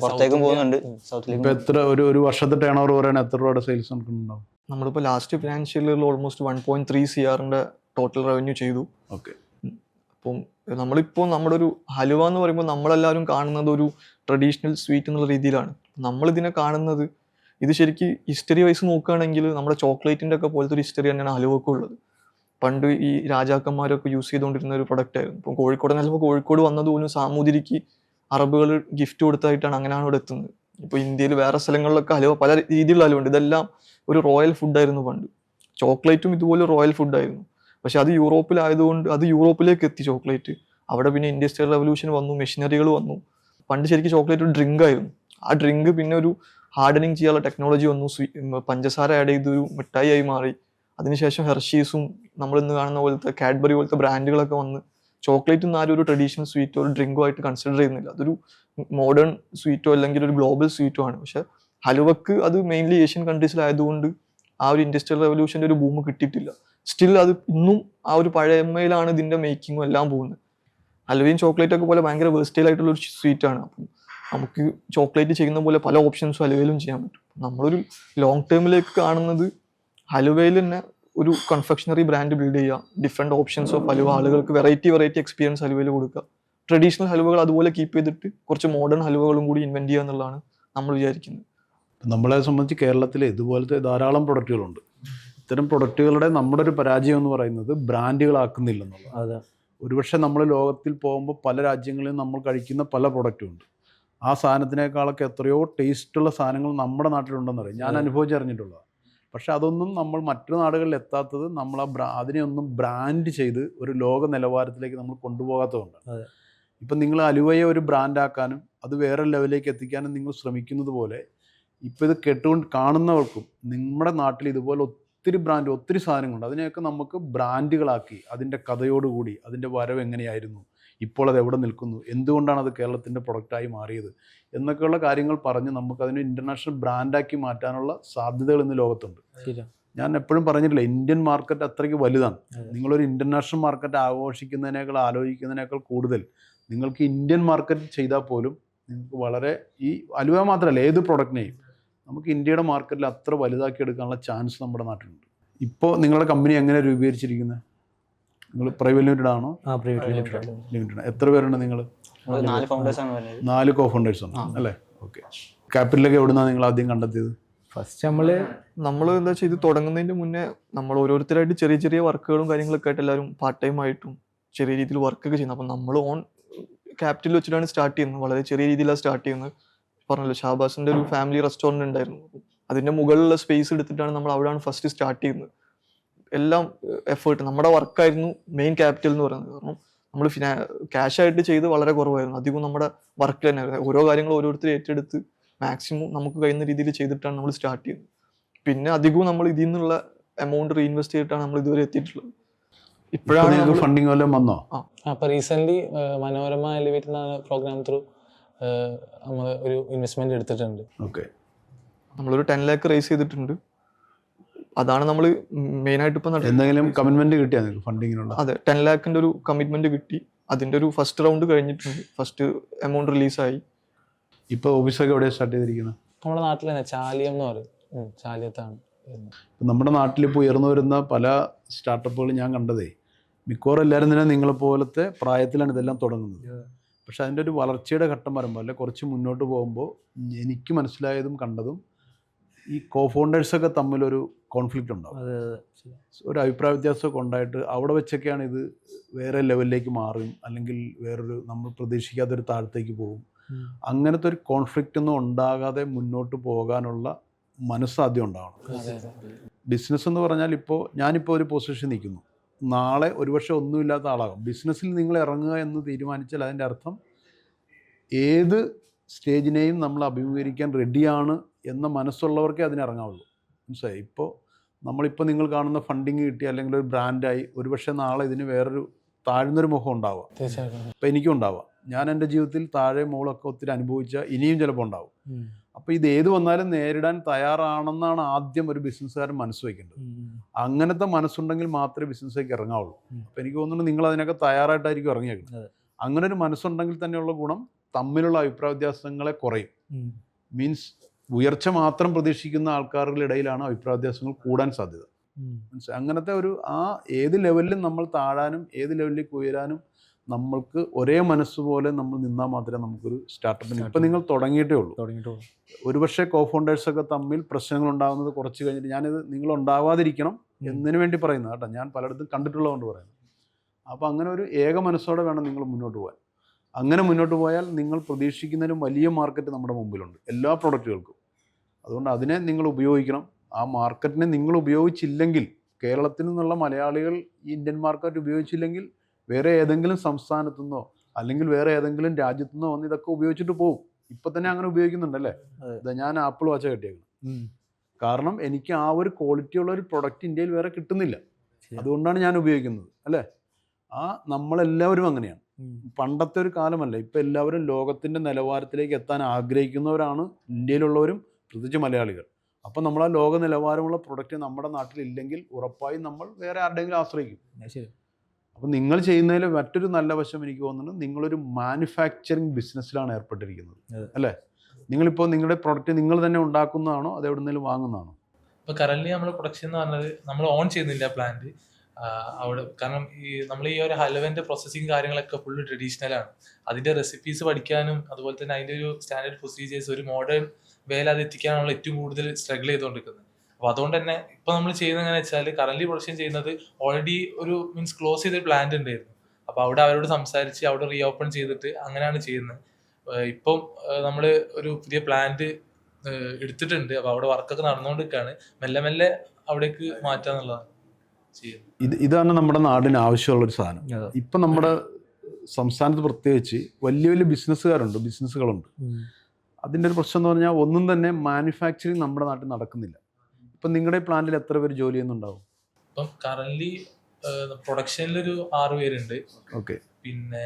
പുറത്തേക്കും പോകുന്നുണ്ട്. ഉം. എത്ര ഒരു ഒരു വർഷത്തെ ടേൺ ഓവർ എത്ര രൂപയുടെ സെയിൽസ് നടക്കുന്നുണ്ടാവും? നമ്മളിപ്പോൾ ലാസ്റ്റ് ഫിനാൻഷ്യൽ ഇയറിൽ almost one point three C total revenue ചെയ്തു. ഓക്കെ അപ്പം നമ്മളിപ്പോൾ നമ്മുടെ ഒരു ഹലുവ എന്ന് പറയുമ്പോൾ നമ്മളെല്ലാവരും കാണുന്നത് ഒരു ട്രഡീഷണൽ സ്വീറ്റ് എന്നുള്ള രീതിയിലാണ്. നമ്മളിതിനെ കാണുന്നത് ഇത് ശരിക്ക് ഹിസ്റ്ററി വൈസ് നോക്കുകയാണെങ്കിൽ നമ്മുടെ ചോക്ലേറ്റിന്റെ ഒക്കെ പോലത്തെ ഒരു ഹിസ്റ്ററി തന്നെയാണ് ഹലുവൊക്കെ ഉള്ളത്. പണ്ട് ഈ രാജാക്കന്മാരൊക്കെ യൂസ് ചെയ്തുകൊണ്ടിരുന്ന ഒരു പ്രൊഡക്റ്റ് ആയിരുന്നു. ഇപ്പം കോഴിക്കോട് ചിലപ്പോൾ കോഴിക്കോട് വന്നത് പോലും സാമൂതിരിക്ക് അറബുകൾ ഗിഫ്റ്റ് കൊടുത്തായിട്ടാണ് അങ്ങനെയാണ് ഇവിടെ എത്തുന്നത്. ഇപ്പോൾ ഇന്ത്യയിൽ വേറെ സ്ഥലങ്ങളിലൊക്കെ അലുവ പല രീതിയിലുള്ള ഹലുവ ഉണ്ട് ഇതെല്ലാം ഒരു റോയൽ ഫുഡായിരുന്നു പണ്ട്. ചോക്ലേറ്റും ഇതുപോലെ റോയൽ ഫുഡായിരുന്നു പക്ഷെ അത് യൂറോപ്പിലായതുകൊണ്ട് അത് യൂറോപ്പിലേക്ക് എത്തി ചോക്ലേറ്റ് അവിടെ പിന്നെ ഇൻഡസ്ട്രിയൽ റെവല്യൂഷൻ വന്നു മെഷീനറികൾ വന്നു. പണ്ട് ശരിക്കും ചോക്ലേറ്റ് ഒരു ഡ്രിങ്ക് ആയിരുന്നു. ആ ഡ്രിങ്ക് പിന്നെ ഒരു ഹാർഡനിങ് ചെയ്യാനുള്ള ടെക്നോളജി വന്നു. പഞ്ചസാര ആഡ് ചെയ്ത് ഒരു മിഠായി ആയി മാറി. അതിനുശേഷം ഹെർഷീസും നമ്മൾ ഇന്ന് കാണുന്ന പോലത്തെ കാഡ്ബറി പോലത്തെ ബ്രാൻഡുകളൊക്കെ വന്ന് ചോക്ലേറ്റ് ഒന്നും ആരും ഒരു ട്രഡീഷണൽ സ്വീറ്റോ ഒരു ഡ്രിങ്കോ ആയിട്ട് കൺസിഡർ ചെയ്യുന്നില്ല. അതൊരു മോഡേൺ സ്വീറ്റോ അല്ലെങ്കിൽ ഒരു ഗ്ലോബൽ സ്വീറ്റോ ആണ്. പക്ഷെ ഹലുവക്ക് അത് മെയിൻലി ഏഷ്യൻ കൺട്രീസിലായതുകൊണ്ട് ആ ഒരു ഇൻഡസ്ട്രിയൽ റെവല്യൂഷന്റെ ഒരു ഭൂമി കിട്ടിയിട്ടില്ല. സ്റ്റിൽ അത് ഇന്നും ആ ഒരു പഴയമ്മയിലാണ് ഇതിന്റെ മേക്കിങ്ങും എല്ലാം പോകുന്നത്. ഹൽവയും ചോക്ലേറ്റൊക്കെ പോലെ ഭയങ്കര വേഴ്സ്റ്റൈൽ ആയിട്ടുള്ള ഒരു സ്വീറ്റാണ് അപ്പം നമുക്ക് ചോക്ലേറ്റ് ചെയ്യുന്ന പോലെ പല ഓപ്ഷൻസും ഹലുവയിലും ചെയ്യാൻ പറ്റും. നമ്മളൊരു ലോങ് ടേമിലേക്ക് കാണുന്നത് ഹലുവയിൽ തന്നെ ഒരു കൺഫെക്ഷണറി ബ്രാൻഡ് ബിൽഡ് ചെയ്യുക. ഡിഫറെന്റ് ഓപ്ഷൻസ് ഓഫ് ഹലുവ ആളുകൾക്ക് വെറൈറ്റി വെറൈറ്റി എക്സ്പീരിയൻസ് ഹലുവയിൽ കൊടുക്കുക. ട്രഡീഷണൽ ഹലുവകൾ അതുപോലെ കീപ്പ് ചെയ്തിട്ട് കുറച്ച് മോഡേൺ ഹലുവകളും കൂടി ഇൻവെന്റ് ചെയ്യുക എന്നുള്ളതാണ് നമ്മൾ വിചാരിക്കുന്നത്. നമ്മളെ സംബന്ധിച്ച് കേരളത്തിൽ ഇതുപോലത്തെ ധാരാളം പ്രൊഡക്റ്റുകളുണ്ട് ഇത്തരം പ്രൊഡക്റ്റുകളുടെ നമ്മുടെ ഒരു പരാജയം എന്ന് പറയുന്നത് ബ്രാൻഡുകളാക്കുന്നില്ലെന്നുള്ളത് അതെ. ഒരുപക്ഷെ നമ്മൾ ലോകത്തിൽ പോകുമ്പോൾ പല രാജ്യങ്ങളിലും നമ്മൾ കഴിക്കുന്ന പല പ്രൊഡക്റ്റും ഉണ്ട്. ആ സാധനത്തിനേക്കാളൊക്കെ എത്രയോ ടേസ്റ്റുള്ള സാധനങ്ങൾ നമ്മുടെ നാട്ടിലുണ്ടെന്നറിയാം ഞാൻ. അനുഭവിച്ചറിഞ്ഞിട്ടുള്ളത് പക്ഷെ അതൊന്നും നമ്മൾ മറ്റു നാടുകളിൽ എത്താത്തത് നമ്മൾ ആ ബ്രാ അതിനെയൊന്നും ബ്രാൻഡ് ചെയ്ത് ഒരു ലോക നിലവാരത്തിലേക്ക് നമ്മൾ കൊണ്ടുപോകാത്തതുകൊണ്ട്. ഇപ്പം നിങ്ങൾ അലുവയെ ഒരു ബ്രാൻഡാക്കാനും അത് വേറെ ലെവലിലേക്ക് എത്തിക്കാനും നിങ്ങൾ ശ്രമിക്കുന്നത് പോലെ ഇപ്പം ഇത് കേട്ടുകൊണ്ട് കാണുന്നവർക്കും നമ്മുടെ നാട്ടിൽ ഇതുപോലെ ഒത്തിരി ബ്രാൻഡ് ഒത്തിരി സാധനങ്ങളുണ്ട് അതിനെയൊക്കെ നമുക്ക് ബ്രാൻഡുകളാക്കി അതിന്റെ കഥയോടുകൂടി അതിന്റെ വരവ് എങ്ങനെയായിരുന്നു ഇപ്പോൾ അത് എവിടെ നിൽക്കുന്നു? എന്തുകൊണ്ടാണ് അത് കേരളത്തിന്റെ പ്രൊഡക്റ്റായി മാറിയത്? എന്നൊക്കെയുള്ള കാര്യങ്ങൾ പറഞ്ഞ് നമുക്കതിനെ ഇന്റർനാഷണൽ ബ്രാൻഡാക്കി മാറ്റാനുള്ള സാധ്യതകൾ ഇന്ന് ലോകത്തുണ്ട്. ഞാൻ എപ്പോഴും പറഞ്ഞിട്ടില്ല ഇന്ത്യൻ മാർക്കറ്റ് അത്രയ്ക്ക് വലുതാണ്. നിങ്ങളൊരു ഇന്റർനാഷണൽ മാർക്കറ്റ് ആഘോഷിക്കുന്നതിനേക്കാൾ ആലോചിക്കുന്നതിനേക്കാൾ കൂടുതൽ നിങ്ങൾക്ക് ഇന്ത്യൻ മാർക്കറ്റ് ചെയ്താൽ പോലും നിങ്ങൾക്ക് വളരെ ഈ അലുവ മാത്രമല്ല ഏത് പ്രൊഡക്റ്റിനെയും നമുക്ക് ഇന്ത്യയുടെ മാർക്കറ്റിൽ അത്ര വലുതാക്കി എടുക്കാനുള്ള ചാൻസ് നമ്മുടെ നാട്ടിലുണ്ട്. ഇപ്പോൾ നിങ്ങളുടെ കമ്പനി എങ്ങനെ രൂപീകരിച്ചിരിക്കുന്നത്? നിങ്ങൾ പ്രൈവറ്റ് ലിമിറ്റഡ് ആണോ? ആ പ്രൈവറ്റ് ലിമിറ്റഡ് ലിമിറ്റഡ് എത്ര പേരുണ്ട് നിങ്ങൾ? നാല് ഫോണ്ടേഴ്സ് ആണ് നാല് കോ ഫൗണ്ടേഴ്സ് ആണ് അല്ലേ? ഓക്കെ ക്യാപിറ്റലൊക്കെ എവിടുന്നാണ് നിങ്ങൾ ആദ്യം കണ്ടെത്തിയത്? ഫസ്റ്റ് നമ്മൾ നമ്മൾ എന്താ വെച്ചാൽ ഇത് തുടങ്ങുന്നതിന് മുന്നേ നമ്മൾ ഓരോരുത്തരായിട്ട് ചെറിയ ചെറിയ വർക്കുകളും കാര്യങ്ങളൊക്കെ ആയിട്ട് എല്ലാവരും പാർട്ട് ടൈം ആയിട്ടും ചെറിയ രീതിയിൽ വർക്കൊക്കെ ചെയ്യുന്നത്. അപ്പം നമ്മൾ ഓൺ ക്യാപിറ്റൽ വെച്ചിട്ടാണ് സ്റ്റാർട്ട് ചെയ്യുന്നത്. വളരെ ചെറിയ രീതിയിലാണ് സ്റ്റാർട്ട് ചെയ്യുന്നത്. പറഞ്ഞല്ലോ ഷാബാസിന്റെ ഒരു ഫാമിലി റെസ്റ്റോറന്റ് ഉണ്ടായിരുന്നു. അതിന്റെ മുകളിലുള്ള സ്പേസ് എടുത്തിട്ടാണ് നമ്മൾ അവിടെയാണ് ഫസ്റ്റ് സ്റ്റാർട്ട് ചെയ്യുന്നത്. എല്ലാം എഫേർട്ട് നമ്മുടെ വർക്കായിരുന്നു മെയിൻ ക്യാപിറ്റൽ എന്ന് പറയുന്നത്. കാരണം നമ്മൾ ഫിനാ ക്യാഷ് ആയിട്ട് ചെയ്ത് വളരെ കുറവായിരുന്നു. അധികം നമ്മുടെ വർക്ക് തന്നെയായിരുന്നു ഓരോ കാര്യങ്ങൾ ഓരോരുത്തർ ഏറ്റെടുത്ത് മാക്സിമം നമുക്ക് കഴിയുന്ന രീതിയിൽ ചെയ്തിട്ടാണ് നമ്മൾ സ്റ്റാർട്ട് ചെയ്യുന്നത്. പിന്നെ അധികവും നമ്മൾ ഇതിൽ നിന്നുള്ള എമൗണ്ട് റീഇൻവെസ്റ്റ് ചെയ്തിട്ടാണ് നമ്മൾ ഇതുവരെ എത്തിയിട്ടുള്ളത്. ഇപ്പോഴാണ് ഫണ്ടിങ് വല്ലതും വന്നോ? അപ്പൊ റീസെന്റ് മനോരമ എലിവേറ്റ് എന്ന പ്രോഗ്രാം ത്രൂ നമ്മൾ ഒരു ഇൻവെസ്റ്റ്മെന്റ് എടുത്തിട്ടുണ്ട്. ഓക്കെ. നമ്മളൊരു ടെൻ ലാക്ക് റേസ് ചെയ്തിട്ടുണ്ട്. അതാണ് നമ്മൾ മെയിനായിട്ട് ഇപ്പം എന്തെങ്കിലും കമ്മിറ്റ്മെന്റ് കിട്ടിയ ഫണ്ടിങ്ങിനുള്ള അതെ ടെൻ ലാക്കിന്റെ ഒരു കമ്മിറ്റ്മെന്റ് കിട്ടി. അതിന്റെ ഒരു ഫസ്റ്റ് റൗണ്ട് കഴിഞ്ഞിട്ടുണ്ട്. ഫസ്റ്റ് എമൗണ്ട് റിലീസായി ഇപ്പോൾ ഓഫീസൊക്കെ എവിടെയാണ് സ്റ്റാർട്ട് ചെയ്തിരിക്കുന്നത് നമ്മുടെ നാട്ടിൽ തന്നെ ചാലിയം എന്ന് പറയും. ചാലിയത്താണ് നമ്മുടെ നാട്ടിൽ ഇപ്പോൾ ഉയർന്നു വരുന്ന പല സ്റ്റാർട്ടപ്പുകൾ ഞാൻ കണ്ടതേ മിക്കവാറും എല്ലാവരും തന്നെ നിങ്ങളെപ്പോലത്തെ പ്രായത്തിലാണ് ഇതെല്ലാം തുടങ്ങുന്നത്. പക്ഷെ അതിന്റെ ഒരു വളർച്ചയുടെ ഘട്ടം വരുമ്പോൾ അല്ലെ കുറച്ച് മുന്നോട്ട് പോകുമ്പോൾ എനിക്ക് മനസ്സിലായതും കണ്ടതും ഈ കോ ഫൗണ്ടേഴ്സൊക്കെ തമ്മിലൊരു കോൺഫ്ലിക്റ്റ് ഉണ്ടാവും. ഒരു അഭിപ്രായ വ്യത്യാസമൊക്കെ ഉണ്ടായിട്ട് അവിടെ വെച്ചൊക്കെയാണ് ഇത് വേറെ ലെവലിലേക്ക് മാറും അല്ലെങ്കിൽ വേറൊരു നമ്മൾ പ്രതീക്ഷിക്കാത്തൊരു താഴത്തേക്ക് പോകും. അങ്ങനത്തെ ഒരു കോൺഫ്ലിക്റ്റ് ഒന്നും ഉണ്ടാകാതെ മുന്നോട്ട് പോകാനുള്ള മനസ്സാദ്യം ഉണ്ടാവണം. ബിസിനസ് എന്ന് പറഞ്ഞാൽ ഇപ്പോൾ ഞാനിപ്പോൾ ഒരു പൊസിഷൻ നിൽക്കുന്നു. നാളെ ഒരുപക്ഷെ ഒന്നുമില്ലാത്ത ആളാകും. ബിസിനസ്സിൽ നിങ്ങൾ ഇറങ്ങുക എന്ന് തീരുമാനിച്ചാൽ അതിന്റെ അർത്ഥം ഏത് സ്റ്റേജിനെയും നമ്മൾ അഭിമുഖീകരിക്കാൻ റെഡിയാണ് എന്ന മനസ്സുള്ളവർക്കേ അതിനിറങ്ങാവുള്ളൂ. മനസ്സിലായി? ഇപ്പോൾ നമ്മളിപ്പോൾ നിങ്ങൾ കാണുന്ന ഫണ്ടിങ് കിട്ടി അല്ലെങ്കിൽ ഒരു ബ്രാൻഡായി ഒരുപക്ഷെ നാളെ ഇതിന് വേറൊരു താഴ്ന്നൊരു മുഖം ഉണ്ടാവാം. അപ്പം ഇപ്പം എനിക്കും ഉണ്ടാവാം. ഞാൻ എന്റെ ജീവിതത്തിൽ താഴെ മുകളൊക്കെ ഒത്തിരി അനുഭവിച്ച ഇനിയും ചിലപ്പോൾ ഉണ്ടാവും. അപ്പോൾ ഇത് ഏത് വന്നാലും നേരിടാൻ തയ്യാറാണെന്നാണ് ആദ്യം ഒരു ബിസിനസ്സുകാരൻ മനസ്സ് വയ്ക്കേണ്ടത്. അങ്ങനത്തെ മനസ്സുണ്ടെങ്കിൽ മാത്രമേ ബിസിനസ്സിലേക്ക് ഇറങ്ങാവുള്ളൂ. അപ്പം അപ്പോൾ എനിക്ക് തോന്നുന്നു നിങ്ങൾ അതിനൊക്കെ തയ്യാറായിട്ടായിരിക്കും ഇറങ്ങിയേക്കുന്നത്. അങ്ങനെ ഒരു മനസ്സുണ്ടെങ്കിൽ തന്നെയുള്ള ഗുണം തമ്മിലുള്ള അഭിപ്രായ വ്യത്യാസങ്ങളെ കുറയും. മീൻസ് ഉയർച്ച മാത്രം പ്രതീക്ഷിക്കുന്ന ആൾക്കാരുടെ ഇടയിലാണ് അഭിപ്രായ വ്യത്യാസങ്ങൾ കൂടാൻ സാധ്യത അങ്ങനത്തെ ഒരു ആ ഏത് ലെവലിലും നമ്മൾ താഴാനും ഏത് ലെവലിലേക്ക് ഉയരാനും നമ്മൾക്ക് ഒരേ മനസ്സുപോലെ നമ്മൾ നിന്നാൽ മാത്രമേ നമുക്കൊരു സ്റ്റാർട്ടപ്പിന് ഇപ്പം നിങ്ങൾ തുടങ്ങിയിട്ടേ ഉള്ളൂ. തുടങ്ങിയിട്ടേ പോകും. ഒരുപക്ഷെ കോ ഫൗണ്ടേഴ്സൊക്കെ തമ്മിൽ പ്രശ്നങ്ങൾ ഉണ്ടാകുന്നത് കുറച്ച് കഴിഞ്ഞിട്ട് ഞാനിത് നിങ്ങൾ ഉണ്ടാവാതിരിക്കണം. എന്നതിന് വേണ്ടി പറയുന്നത് കേട്ടോ. ഞാൻ പലയിടത്തും കണ്ടിട്ടുള്ളതുകൊണ്ട് പറയുന്നത്. അപ്പോൾ അങ്ങനെ ഒരു ഏക മനസ്സോടെ വേണം നിങ്ങൾ മുന്നോട്ട് പോകാൻ. അങ്ങനെ മുന്നോട്ട് പോയാൽ നിങ്ങൾ പ്രതീക്ഷിക്കുന്നതിനും വലിയ മാർക്കറ്റ് നമ്മുടെ മുമ്പിലുണ്ട്. എല്ലാ പ്രൊഡക്റ്റുകൾക്കും അതുകൊണ്ട് അതിനെ നിങ്ങൾ ഉപയോഗിക്കണം. ആ മാർക്കറ്റിനെ നിങ്ങൾ ഉപയോഗിച്ചില്ലെങ്കിൽ കേരളത്തിൽ നിന്നുള്ള മലയാളികൾ ഈ ഇന്ത്യൻ മാർക്കറ്റ് ഉപയോഗിച്ചില്ലെങ്കിൽ വേറെ ഏതെങ്കിലും സംസ്ഥാനത്തു നിന്നോ അല്ലെങ്കിൽ വേറെ ഏതെങ്കിലും രാജ്യത്തു നിന്നോ വന്ന് ഇതൊക്കെ ഉപയോഗിച്ചിട്ട് പോകും ഇപ്പൊ തന്നെ അങ്ങനെ ഉപയോഗിക്കുന്നുണ്ടല്ലേ അതെ. ഞാൻ ആപ്പിൾ വാച്ച കിട്ടിയേക്കുന്നത് കാരണം എനിക്ക് ആ ഒരു ക്വാളിറ്റി ഉള്ള ഒരു പ്രൊഡക്റ്റ് ഇന്ത്യയിൽ വേറെ കിട്ടുന്നില്ല. അതുകൊണ്ടാണ് ഞാൻ ഉപയോഗിക്കുന്നത് അല്ലേ? ആ നമ്മളെല്ലാവരും അങ്ങനെയാണ്. പണ്ടത്തെ ഒരു കാലമല്ല ഇപ്പം എല്ലാവരും ലോകത്തിന്റെ നിലവാരത്തിലേക്ക് എത്താൻ ആഗ്രഹിക്കുന്നവരാണ് ഇന്ത്യയിലുള്ളവരും പ്രത്യേകിച്ച് മലയാളികൾ. അപ്പം നമ്മൾ ആ ലോക നിലവാരമുള്ള പ്രൊഡക്റ്റ് നമ്മുടെ നാട്ടിൽ ഇല്ലെങ്കിൽ ഉറപ്പായും നമ്മൾ വേറെ ആരുടെയെങ്കിലും ആശ്രയിക്കും. ശരി. അപ്പം നിങ്ങൾ ചെയ്യുന്നതിൽ മറ്റൊരു നല്ല വശം എനിക്ക് തോന്നുന്നത് നിങ്ങളൊരു മാനുഫാക്ചറിങ് ബിസിനസ്സിലാണ് ഏർപ്പെട്ടിരിക്കുന്നത്. അല്ലേ? നിങ്ങളിപ്പോൾ നിങ്ങളുടെ പ്രൊഡക്റ്റ് നിങ്ങൾ തന്നെ ഉണ്ടാക്കുന്നതാണോ? അത് എവിടെന്നെങ്കിലും വാങ്ങുന്നതാണോ? ഇപ്പൊ കറന്റ് നമ്മൾ പ്രൊഡക്ഷൻ എന്ന് പറഞ്ഞത് നമ്മൾ ഓൺ ചെയ്യുന്നില്ല പ്ലാന്റ് അവിടെ കാരണം ഈ നമ്മൾ ഈ ഒരു ഹലവന്റെ പ്രോസസ്സിങ് കാര്യങ്ങളൊക്കെ ഫുള്ള് ട്രഡീഷണലാണ് അതിന്റെ അതിന്റെ റെസിപ്പീസ് പഠിക്കാനും അതുപോലെ തന്നെ അതിന്റെ ഒരു സ്റ്റാൻഡേർഡ് പ്രൊസീജിയേഴ്സ് ഒരു മോഡേൺ വേല അത് എത്തിക്കാനുള്ള ഏറ്റവും കൂടുതൽ സ്ട്രഗിൾ ചെയ്തുകൊണ്ടിരിക്കുന്നത്. അപ്പോൾ അതുകൊണ്ട് തന്നെ ഇപ്പൊ നമ്മൾ ചെയ്യുന്നത് എങ്ങനെ വെച്ചാൽ കറന്റ് പ്രൊഡക്ഷൻ ചെയ്യുന്നത് ഓൾറെഡി ഒരു മീൻസ് ക്ലോസ് ചെയ്ത പ്ലാന്റ് ഉണ്ടായിരുന്നു. അപ്പോൾ അവിടെ അവരോട് സംസാരിച്ച് അവിടെ റീ ഓപ്പൺ ചെയ്തിട്ട് അങ്ങനെയാണ് ചെയ്യുന്നത്. ഇപ്പം നമ്മൾ ഒരു പുതിയ പ്ലാന്റ് എടുത്തിട്ടുണ്ട്. അപ്പോൾ അവിടെ വർക്കൊക്കെ നടന്നുകൊണ്ടിരിക്കുകയാണ്. മെല്ലെ മെല്ലെ അവിടേക്ക് മാറ്റാന്നുള്ളതാണ് ചെയ്യുന്നത്. ഇത് ഇതാണ് നമ്മുടെ നാടിന് ആവശ്യമുള്ള ഒരു സാധനം ഇപ്പം നമ്മുടെ സംസ്ഥാനത്ത് പ്രത്യേകിച്ച് വലിയ വലിയ ബിസിനസ്സുകാരുണ്ട് ബിസിനസ്സുകളുണ്ട് അതിന്റെ ഒരു പ്രശ്നം എന്ന് പറഞ്ഞാൽ ഒന്നും തന്നെ മാനുഫാക്ചറിങ് നമ്മുടെ നാട്ടിൽ നടക്കുന്നില്ല. ഇപ്പം നിങ്ങളുടെ പ്ലാന്റിൽ എത്ര പേര് ജോലി ചെയ്യുന്നുണ്ടാവും? ഇപ്പം കറന്റ് പ്രൊഡക്ഷനിൽ ഒരു ആറ് പേരുണ്ട്. ഓക്കെ. പിന്നെ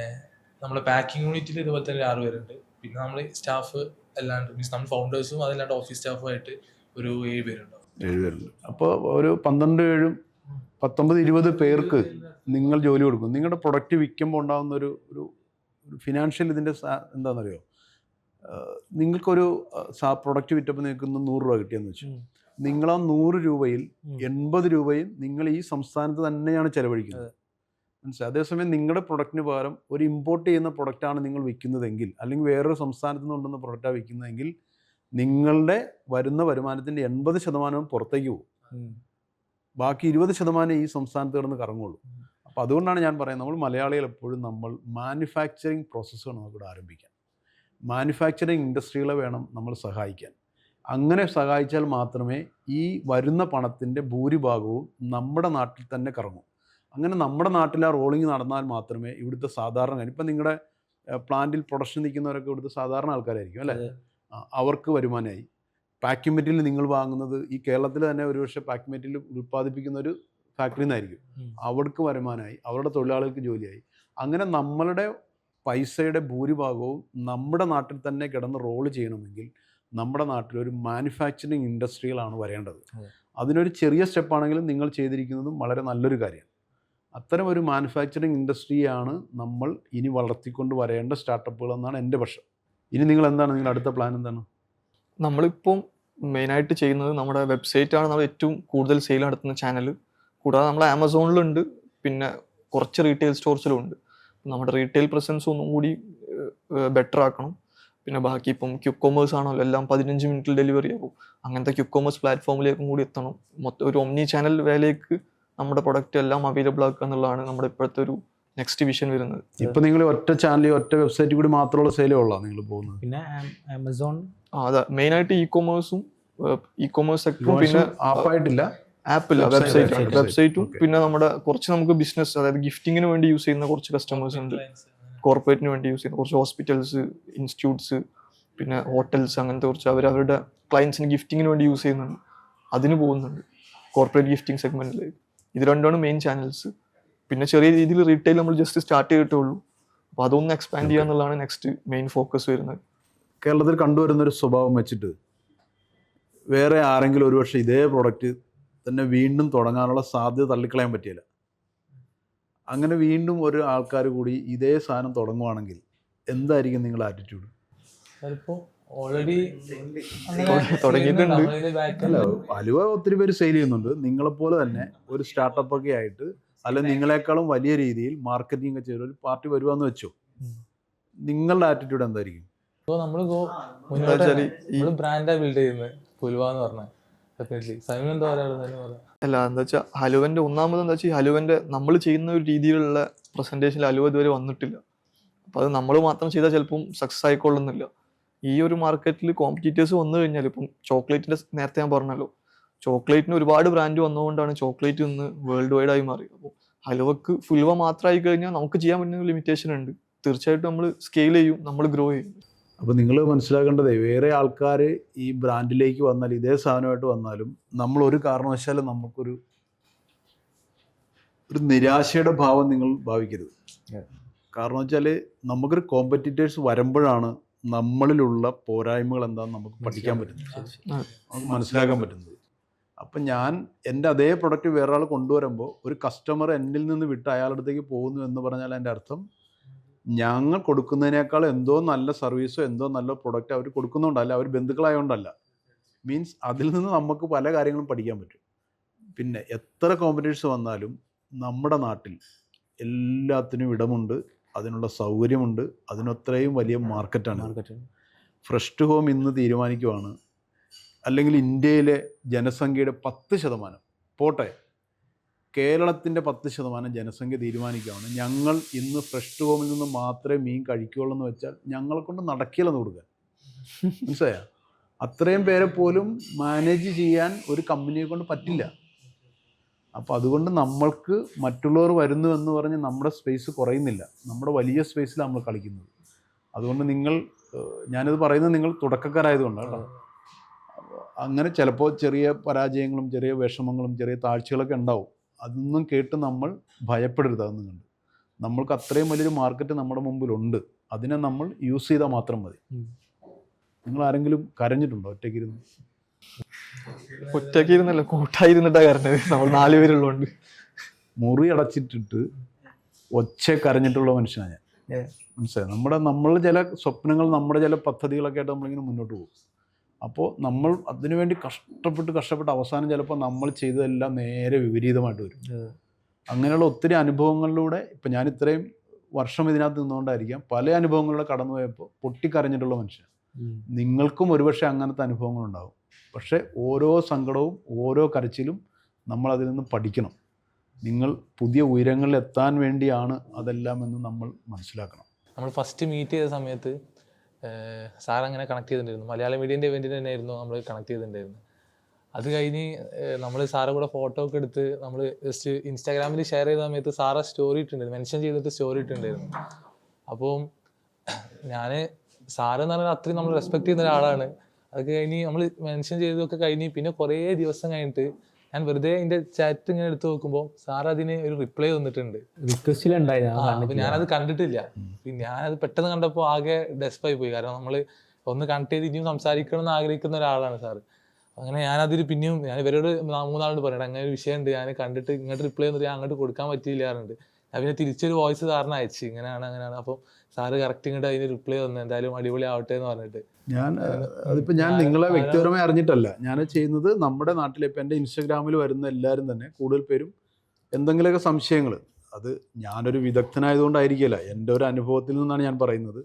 നമ്മുടെ പാക്കിംഗ് യൂണിറ്റിൽ ഇതുപോലെ തന്നെ ആറ് പേരുണ്ട്. പിന്നെ നമ്മൾ സ്റ്റാഫ് അല്ലാണ്ട് മീൻസ് നമ്മൾ ഫൗണ്ടേഴ്സും അതല്ലാണ്ട് ഓഫീസ് സ്റ്റാഫും ആയിട്ട് ഒരു ഏഴ് പേരുണ്ടാവും. ഏഴുപേരുണ്ട് അപ്പോൾ ഒരു പന്ത്രണ്ട് ഏഴും പത്തൊമ്പത് ഇരുപത് പേർക്ക് നിങ്ങൾ ജോലി കൊടുക്കും. നിങ്ങളുടെ പ്രൊഡക്റ്റ് വിൽക്കുമ്പോൾ ഉണ്ടാകുന്ന ഒരു ഒരു ഫിനാൻഷ്യൽ ഇതിന്റെ എന്താണെന്നറിയോ നിങ്ങൾക്കൊരു പ്രൊഡക്റ്റ് വിറ്റപ്പോൾ നിങ്ങൾക്ക് ഇന്ന് നൂറ് രൂപ കിട്ടിയെന്ന് വെച്ചു. നിങ്ങൾ ആ നൂറ് രൂപയിൽ. എൺപത് രൂപയും നിങ്ങൾ ഈ സംസ്ഥാനത്ത് തന്നെയാണ് ചെലവഴിക്കുന്നത്. മനസ്സിലായി? അതേസമയം നിങ്ങളുടെ പ്രൊഡക്റ്റിന് പകരം ഒരു ഇമ്പോർട്ട് ചെയ്യുന്ന പ്രൊഡക്റ്റാണ് നിങ്ങൾ വിൽക്കുന്നതെങ്കിൽ അല്ലെങ്കിൽ വേറൊരു സംസ്ഥാനത്ത് നിന്ന് കൊണ്ടുവന്ന പ്രൊഡക്റ്റാണ് വിൽക്കുന്നതെങ്കിൽ നിങ്ങളുടെ വരുന്ന വരുമാനത്തിന്റെ എൺപത് ശതമാനവും പുറത്തേക്ക് പോകും. ബാക്കി ഇരുപത് ശതമാനം ഈ സംസ്ഥാനത്ത് കിടന്ന് കറങ്ങുള്ളൂ. അപ്പോൾ അതുകൊണ്ടാണ് ഞാൻ പറയുന്നത് നമ്മൾ മലയാളികൾ എപ്പോഴും നമ്മൾ മാനുഫാക്ചറിങ് പ്രോസസ്സുകൾ നമുക്കിവിടെ ആരംഭിക്കാൻ. മാനുഫാക്ചറിങ് ഇൻഡസ്ട്രികളെ വേണം നമ്മൾ സഹായിക്കാൻ. അങ്ങനെ സഹായിച്ചാൽ മാത്രമേ ഈ വരുന്ന പണത്തിന്റെ ഭൂരിഭാഗവും നമ്മുടെ നാട്ടിൽ തന്നെ കറങ്ങും. അങ്ങനെ നമ്മുടെ നാട്ടിൽ ആ റോളിങ് നടന്നാൽ മാത്രമേ ഇവിടുത്തെ സാധാരണ ഇപ്പം നിങ്ങളുടെ പ്ലാന്റിൽ പ്രൊഡക്ഷൻ നിൽക്കുന്നവരൊക്കെ ഇവിടുത്തെ സാധാരണ ആൾക്കാരായിരിക്കും അല്ലേ? അവർക്ക് വരുമാനമായി. പാക്കിംഗ് മെറ്റീരിയൽ നിങ്ങൾ വാങ്ങുന്നത് ഈ കേരളത്തിൽ തന്നെ ഒരുപക്ഷെ പാക്കിംഗ് മെറ്റീരിയൽ ഉൽപ്പാദിപ്പിക്കുന്ന ഒരു ഫാക്ടറിന്നായിരിക്കും അവർക്ക് വരുമാനമായി അവരുടെ തൊഴിലാളികൾക്ക് ജോലിയായി. അങ്ങനെ നമ്മളുടെ പൈസയുടെ ഭൂരിഭാഗവും നമ്മുടെ നാട്ടിൽ തന്നെ കിടന്ന് റോൾ ചെയ്യണമെങ്കിൽ നമ്മുടെ നാട്ടിൽ ഒരു മാനുഫാക്ചറിങ് ഇൻഡസ്ട്രികളാണ് വരേണ്ടത്. അതിനൊരു ചെറിയ സ്റ്റെപ്പാണെങ്കിലും നിങ്ങൾ ചെയ്തിരിക്കുന്നതും വളരെ നല്ലൊരു കാര്യമാണ് അത്തരം ഒരു മാനുഫാക്ചറിങ് ഇൻഡസ്ട്രിയാണ് നമ്മൾ ഇനി വളർത്തിക്കൊണ്ട് വരേണ്ട സ്റ്റാർട്ടപ്പുകൾ എന്നാണ് എന്റെ പക്ഷം. ഇനി നിങ്ങൾ എന്താണ്? നിങ്ങളുടെ അടുത്ത പ്ലാൻ എന്താണ്? നമ്മളിപ്പം മെയിനായിട്ട് ചെയ്യുന്നത് നമ്മുടെ വെബ്സൈറ്റാണ് നമ്മൾ ഏറ്റവും കൂടുതൽ സെയിൽ നടത്തുന്ന ചാനൽ കൂടാതെ നമ്മൾ ആമസോണിലുണ്ട് പിന്നെ കുറച്ച് റീറ്റെയിൽ സ്റ്റോർസിലും ഉണ്ട്. നമ്മുടെ റീറ്റെയിൽ പ്രസൻസ് ഒന്നും കൂടി ബെറ്റർ ആക്കണം. പിന്നെ ബാക്കി ഇപ്പം ക്യുക്ക് കോമേഴ്സ് ആണല്ലോ എല്ലാം പതിനഞ്ച് മിനിറ്റിൽ ഡെലിവറി ആകും അങ്ങനത്തെ ക്യുക്ക് കോമേഴ്സ് പ്ലാറ്റ്ഫോമിലേക്കും കൂടി എത്തണം. മൊത്തം ഒരു ഒമ്നി ചാനൽ വേലയ്ക്ക് നമ്മുടെ പ്രൊഡക്റ്റ് എല്ലാം അവൈലബിൾ ആക്കുക എന്നുള്ളതാണ് നമ്മുടെ ഇപ്പോഴത്തെ ഒരു നെക്സ്റ്റ് വിഷൻ വരുന്നത്. ഇപ്പൊ നിങ്ങൾ ഒറ്റ ചാനലിൽ ഒറ്റ വെബ്സൈറ്റിൽ കൂടി മാത്രമുള്ള സെയിലേ ഉള്ളൂ നിങ്ങൾ പോകുന്നത്? പിന്നെ ആമസോൺ ആ അതെ മെയിനായിട്ട് ഇ കോമേഴ്സും ഇ കോമേഴ്സ് സെക്ടറും പിന്നെ ആപ്പായിട്ടില്ല ആപ്പില്ല വെബ്സൈറ്റ് website. വെബ്സൈറ്റും പിന്നെ നമ്മുടെ കുറച്ച് നമുക്ക് ബിസിനസ് അതായത് ഗിഫ്റ്റിങ്ങിന് വേണ്ടി യൂസ് ചെയ്യുന്ന കുറച്ച് കസ്റ്റമേഴ്സ് ഉണ്ട്. കോർപ്പറേറ്റിന് വേണ്ടി യൂസ് ചെയ്യുന്ന കുറച്ച് ഹോസ്പിറ്റൽസ് ഇൻസ്റ്റിറ്റ്യൂട്ട്സ് പിന്നെ ഹോട്ടൽസ് അങ്ങനത്തെ കുറച്ച് അവർ അവരുടെ ക്ലയൻസിന് ഗിഫ്റ്റിങ്ങിന് വേണ്ടി യൂസ് ചെയ്യുന്നുണ്ട്. അതിന് പോകുന്നുണ്ട് കോർപ്പറേറ്റ് ഗിഫ്റ്റിംഗ് സെഗ്മെന്റിൽ ഇത് രണ്ടാണ് മെയിൻ ചാനൽസ് പിന്നെ ചെറിയ രീതിയിൽ റീറ്റെയിൽ നമ്മൾ ജസ്റ്റ് സ്റ്റാർട്ട് ചെയ്തിട്ടുള്ളൂ അപ്പൊ അപ്പോൾ അതൊന്ന് എക്സ്പാൻഡ് ചെയ്യുക എന്നുള്ളതാണ് നെക്സ്റ്റ് മെയിൻ ഫോക്കസ് വരുന്നത്. കേരളത്തിൽ കണ്ടുവരുന്ന ഒരു സ്വഭാവം വെച്ചിട്ട് വേറെ ആരെങ്കിലും ഒരുപക്ഷെ ഇതേ പ്രോഡക്റ്റ് തന്നെ വീണ്ടും തുടങ്ങാനുള്ള സാധ്യത തള്ളിക്കളയാൻ പറ്റിയില്ല. അങ്ങനെ വീണ്ടും ഒരു ആൾക്കാർ കൂടി ഇതേ സാധനം തുടങ്ങുവാണെങ്കിൽ എന്തായിരിക്കും നിങ്ങളുടെ ആറ്റിറ്റ്യൂഡ് ഓൾറെഡി തുടങ്ങിയിട്ടുണ്ട്. അല്ല അലുവ ഒത്തിരി പേര് സെയിൽ ചെയ്യുന്നുണ്ട്. നിങ്ങളെപ്പോലെ തന്നെ ഒരു സ്റ്റാർട്ടപ്പ് ഒക്കെ ആയിട്ട് അല്ല നിങ്ങളെക്കാളും വലിയ രീതിയിൽ മാർക്കറ്റിംഗ് ഒക്കെ ചെയ്ത ഒരു പാർട്ടി വരുവാന്ന് വെച്ചോ. നിങ്ങളുടെ ആറ്റിറ്റ്യൂഡ് എന്തായിരിക്കും? ഇപ്പൊ നമ്മൾ ബ്രാൻഡാ ബിൽഡ് ചെയ്യുന്നത്. പുൽവ എന്ന് പറഞ്ഞ. അല്ല എന്താ വെച്ചാൽ ഹലുവന്റെ ഒന്നാമത് എന്താ വെച്ചാൽ ഹലുവന്റെ നമ്മൾ ചെയ്യുന്ന ഒരു രീതിയിലുള്ള പ്രസന്റേഷനിൽ ഹലുവ ഇതുവരെ വന്നിട്ടില്ല. അപ്പൊ അത് നമ്മൾ മാത്രം ചെയ്താൽ ചിലപ്പം സക്സസ് ആയിക്കൊള്ളുന്നില്ല. ഈ ഒരു മാർക്കറ്റിൽ കോമ്പറ്റീറ്റേഴ്സ് വന്നു കഴിഞ്ഞാൽ ഇപ്പം ചോക്ലേറ്റിന്റെ നേരത്തെ ഞാൻ പറഞ്ഞല്ലോ. ചോക്ലേറ്റിന് ഒരുപാട് ബ്രാൻഡ് വന്നതുകൊണ്ടാണ് ചോക്ലേറ്റ് ഇന്ന് വേൾഡ് വൈഡ് ആയി മാറി അപ്പോൾ ഹലുവക്ക് ഫുൽവ മാത്രമായി കഴിഞ്ഞാൽ നമുക്ക് ചെയ്യാൻ പറ്റുന്ന ലിമിറ്റേഷൻ ഉണ്ട്. തീർച്ചയായിട്ടും നമ്മൾ സ്കെയിൽ ചെയ്യും നമ്മൾ ഗ്രോ ചെയ്യും. അപ്പോൾ നിങ്ങൾ മനസ്സിലാക്കേണ്ടതേ വേറെ ആൾക്കാർ ഈ ബ്രാൻഡിലേക്ക് വന്നാൽ ഇതേ സാധനമായിട്ട് വന്നാലും നമ്മൾ ഒരു കാരണവശാലും നമുക്കൊരു ഒരു നിരാശയുടെ ഭാവം നിങ്ങൾ ഭാവിക്കരുത്. കാരണം വെച്ചാൽ നമുക്കൊരു കോമ്പറ്റീറ്റേഴ്സ് വരുമ്പോഴാണ് നമ്മളിലുള്ള പോരായ്മകൾ എന്താണെന്ന് നമുക്ക് പഠിക്കാൻ പറ്റുന്നത്. നമുക്ക് മനസ്സിലാക്കാൻ പറ്റുന്നത്. അപ്പം ഞാൻ എന്റെ അതേ പ്രൊഡക്റ്റ് വേറൊരാൾ ആൾ കൊണ്ടുവരുമ്പോൾ ഒരു കസ്റ്റമർ എന്നിൽ നിന്ന് വിട്ട് അയാളുടെ അടുത്തേക്ക് പോകുന്നു എന്ന് പറഞ്ഞാൽ അതിന്റെ അർത്ഥം ഞങ്ങൾ കൊടുക്കുന്നതിനേക്കാൾ എന്തോ നല്ല സർവീസോ എന്തോ നല്ല പ്രൊഡക്റ്റ് അവർ കൊടുക്കുന്നുണ്ടല്ല അവർ ബന്ധുക്കളായതുകൊണ്ടല്ല മീൻസ് അതിൽ നിന്ന് നമുക്ക് പല കാര്യങ്ങളും പഠിക്കാൻ പറ്റും. പിന്നെ എത്ര കോമ്പറ്റീഷൻസ് വന്നാലും നമ്മുടെ നാട്ടിൽ എല്ലാത്തിനും ഇടമുണ്ട്. അതിനുള്ള സൗകര്യമുണ്ട്. അതിനത്രയും വലിയ മാർക്കറ്റാണ് മാർക്കറ്റ് ഫ്രഷ് ടു ഹോം ഇന്ന് തീരുമാനിക്കുവാണ്. അല്ലെങ്കിൽ ഇന്ത്യയിലെ ജനസംഖ്യയുടെ പത്ത് ശതമാനം. പോട്ടെ. കേരളത്തിന്റെ പത്ത് ശതമാനം ജനസംഖ്യ തീരുമാനിക്കുകയാണ്. ഞങ്ങൾ ഇന്ന് ഫ്രഷ് ഹോമിൽ നിന്ന് മാത്രമേ മീൻ കഴിക്കുകയുള്ളൂ എന്ന് വെച്ചാൽ ഞങ്ങളെ കൊണ്ട് നടക്കില്ലെന്ന് കൊടുക്കുക. മനസ്സിലായോ? അത്രയും പേരെ പോലും മാനേജ് ചെയ്യാൻ ഒരു കമ്പനിയെ കൊണ്ട് പറ്റില്ല. അപ്പോൾ അതുകൊണ്ട് നമ്മൾക്ക് മറ്റുള്ളവർ വരുന്നു എന്ന് പറഞ്ഞ് നമ്മുടെ സ്പേസ് കുറയുന്നില്ല. നമ്മുടെ വലിയ സ്പേസിലാണ് നമ്മൾ കളിക്കുന്നത്. അതുകൊണ്ട് നിങ്ങൾ ഞാനിത് പറയുന്നത് നിങ്ങൾ തുടക്കക്കാരായതുകൊണ്ടാണ് കേട്ടോ. അങ്ങനെ ചിലപ്പോൾ ചെറിയ പരാജയങ്ങളും ചെറിയ വിഷമങ്ങളും ചെറിയ താഴ്ചകളൊക്കെ ഉണ്ടാവും. അതൊന്നും കേട്ട് നമ്മൾ ഭയപ്പെടരുത് അതൊന്നും കണ്ട്. നമ്മൾക്ക് അത്രയും വലിയൊരു മാർക്കറ്റ് നമ്മുടെ മുമ്പിലുണ്ട്. അതിനെ നമ്മൾ യൂസ് ചെയ്താൽ മാത്രം മതി. നിങ്ങൾ ആരെങ്കിലും കരഞ്ഞിട്ടുണ്ടോ? ഒറ്റയ്ക്കിരുന്ന്? ഒറ്റയ്ക്ക് ഇരുന്നല്ല കൂട്ടായിരുന്നിട്ടാ കരഞ്ഞത്. നമ്മൾ നാല് പേരുള്ളതുകൊണ്ട് മുറി അടച്ചിട്ടിട്ട് ഒച്ച കരഞ്ഞിട്ടുള്ള മനുഷ്യനാണ് ഞാൻ. മനസ്സിലായി? നമ്മുടെ നമ്മൾ ചില സ്വപ്നങ്ങൾ നമ്മുടെ ചില പദ്ധതികളൊക്കെ ആയിട്ട് നമ്മളിങ്ങനെ മുന്നോട്ട് പോകും. അപ്പോൾ നമ്മൾ അതിനുവേണ്ടി കഷ്ടപ്പെട്ട് കഷ്ടപ്പെട്ട് അവസാനം ചിലപ്പോൾ നമ്മൾ ചെയ്തതെല്ലാം നേരെ വിപരീതമായിട്ട് വരും. അങ്ങനെയുള്ള ഒത്തിരി അനുഭവങ്ങളിലൂടെ ഇപ്പം ഞാൻ ഇത്രയും വർഷം ഇതിനകത്ത് നിന്നുകൊണ്ടായിരിക്കാം പല അനുഭവങ്ങളിലൂടെ കടന്നു പോയപ്പോൾ പൊട്ടിക്കരഞ്ഞിട്ടുള്ള മനുഷ്യൻ. നിങ്ങൾക്കും ഒരുപക്ഷെ അങ്ങനത്തെ അനുഭവങ്ങളുണ്ടാവും. പക്ഷേ ഓരോ സങ്കടവും ഓരോ കരച്ചിലും നമ്മൾ അതിൽ നിന്ന് പഠിക്കണം. നിങ്ങൾ പുതിയ ഉയരങ്ങളിൽ എത്താൻ വേണ്ടിയാണ് അതെല്ലാം എന്ന് നമ്മൾ മനസ്സിലാക്കണം. നമ്മൾ ഫസ്റ്റ് മീറ്റ് ചെയ്ത സമയത്ത് സാർ അങ്ങനെ കണക്ട് ചെയ്തിട്ടുണ്ടായിരുന്നു. മലയാള മീഡിയന്റെ ഇവന്റിന് തന്നെയായിരുന്നു നമ്മൾ കണക്ട് ചെയ്തിട്ടുണ്ടായിരുന്നു അത് കഴിഞ്ഞ് നമ്മൾ സാറ് കൂടെ ഫോട്ടോ ഒക്കെ എടുത്ത് നമ്മൾ ജസ്റ്റ് ഇൻസ്റ്റാഗ്രാമിൽ ഷെയർ ചെയ്ത സമയത്ത് സാറെ സ്റ്റോറി ഇട്ടിട്ടുണ്ടായിരുന്നു. മെൻഷൻ ചെയ്തിട്ട് സ്റ്റോറി ഇട്ടിട്ടുണ്ടായിരുന്നു. അപ്പോൾ ഞാൻ സാറെന്ന് പറഞ്ഞാൽ അത്രയും നമ്മൾ റെസ്പെക്ട് ചെയ്യുന്ന ഒരാളാണ്. അത് കഴിഞ്ഞ് നമ്മൾ മെൻഷൻ ചെയ്തതൊക്കെ കഴിഞ്ഞ് പിന്നെ കുറേ ദിവസം കഴിഞ്ഞിട്ട് ഞാൻ വെറുതെ ഇതിന്റെ ചാറ്റ് ഇങ്ങനെ എടുത്തു നോക്കുമ്പോൾ സാർ അതിന് ഒരു റിപ്ലൈ തന്നിട്ടുണ്ട്. റിക്വസ്റ്റിലുണ്ടായി ആ, അപ്പൊ ഞാനത് കണ്ടിട്ടില്ല. ഞാനത് പെട്ടെന്ന് കണ്ടപ്പോൾ ആകെ ഡെസ്പായി പോയി. കാരണം നമ്മൾ ഒന്ന് കണക്ട് ചെയ്ത് ഇനിയും സംസാരിക്കണം എന്ന് ആഗ്രഹിക്കുന്ന ഒരാളാണ് സാറ്. അങ്ങനെ ഞാനതിൽ പിന്നെയും ഞാൻ ഇവരോട് മൂന്നാളോട് പറയണം അങ്ങനെ ഒരു വിഷയമുണ്ട്. ഞാൻ കണ്ടിട്ട് ഇങ്ങോട്ട് റിപ്ലൈ ഒന്നും ഞാൻ അങ്ങോട്ട് കൊടുക്കാൻ പറ്റിയില്ലാറുണ്ട് പിന്നെ തിരിച്ചൊരു വോയിസ് സാറിന് അയച്ചു. ഇങ്ങനെയാണ് അങ്ങനെയാണ്. അപ്പോൾ സാറ് കറക്റ്റ് ഇങ്ങോട്ട് അതിന് റിപ്ലൈ വന്നു. എന്തായാലും അടിപൊളി ആവട്ടെ എന്ന് പറഞ്ഞിട്ട്. ഞാൻ അതിപ്പോൾ ഞാൻ നിങ്ങളെ വ്യക്തിപരമായി അറിഞ്ഞിട്ടല്ല. ഞാൻ ചെയ്യുന്നത് നമ്മുടെ നാട്ടിലെ ഇപ്പം എന്റെ ഇൻസ്റ്റഗ്രാമിൽ വരുന്ന എല്ലാവരും തന്നെ കൂടുതൽ പേരും എന്തെങ്കിലുമൊക്കെ സംശയങ്ങൾ അത് ഞാനൊരു വിദഗ്ധനായതുകൊണ്ടായിരിക്കില്ല. എന്റെ ഒരു അനുഭവത്തിൽ നിന്നാണ് ഞാൻ പറയുന്നത്.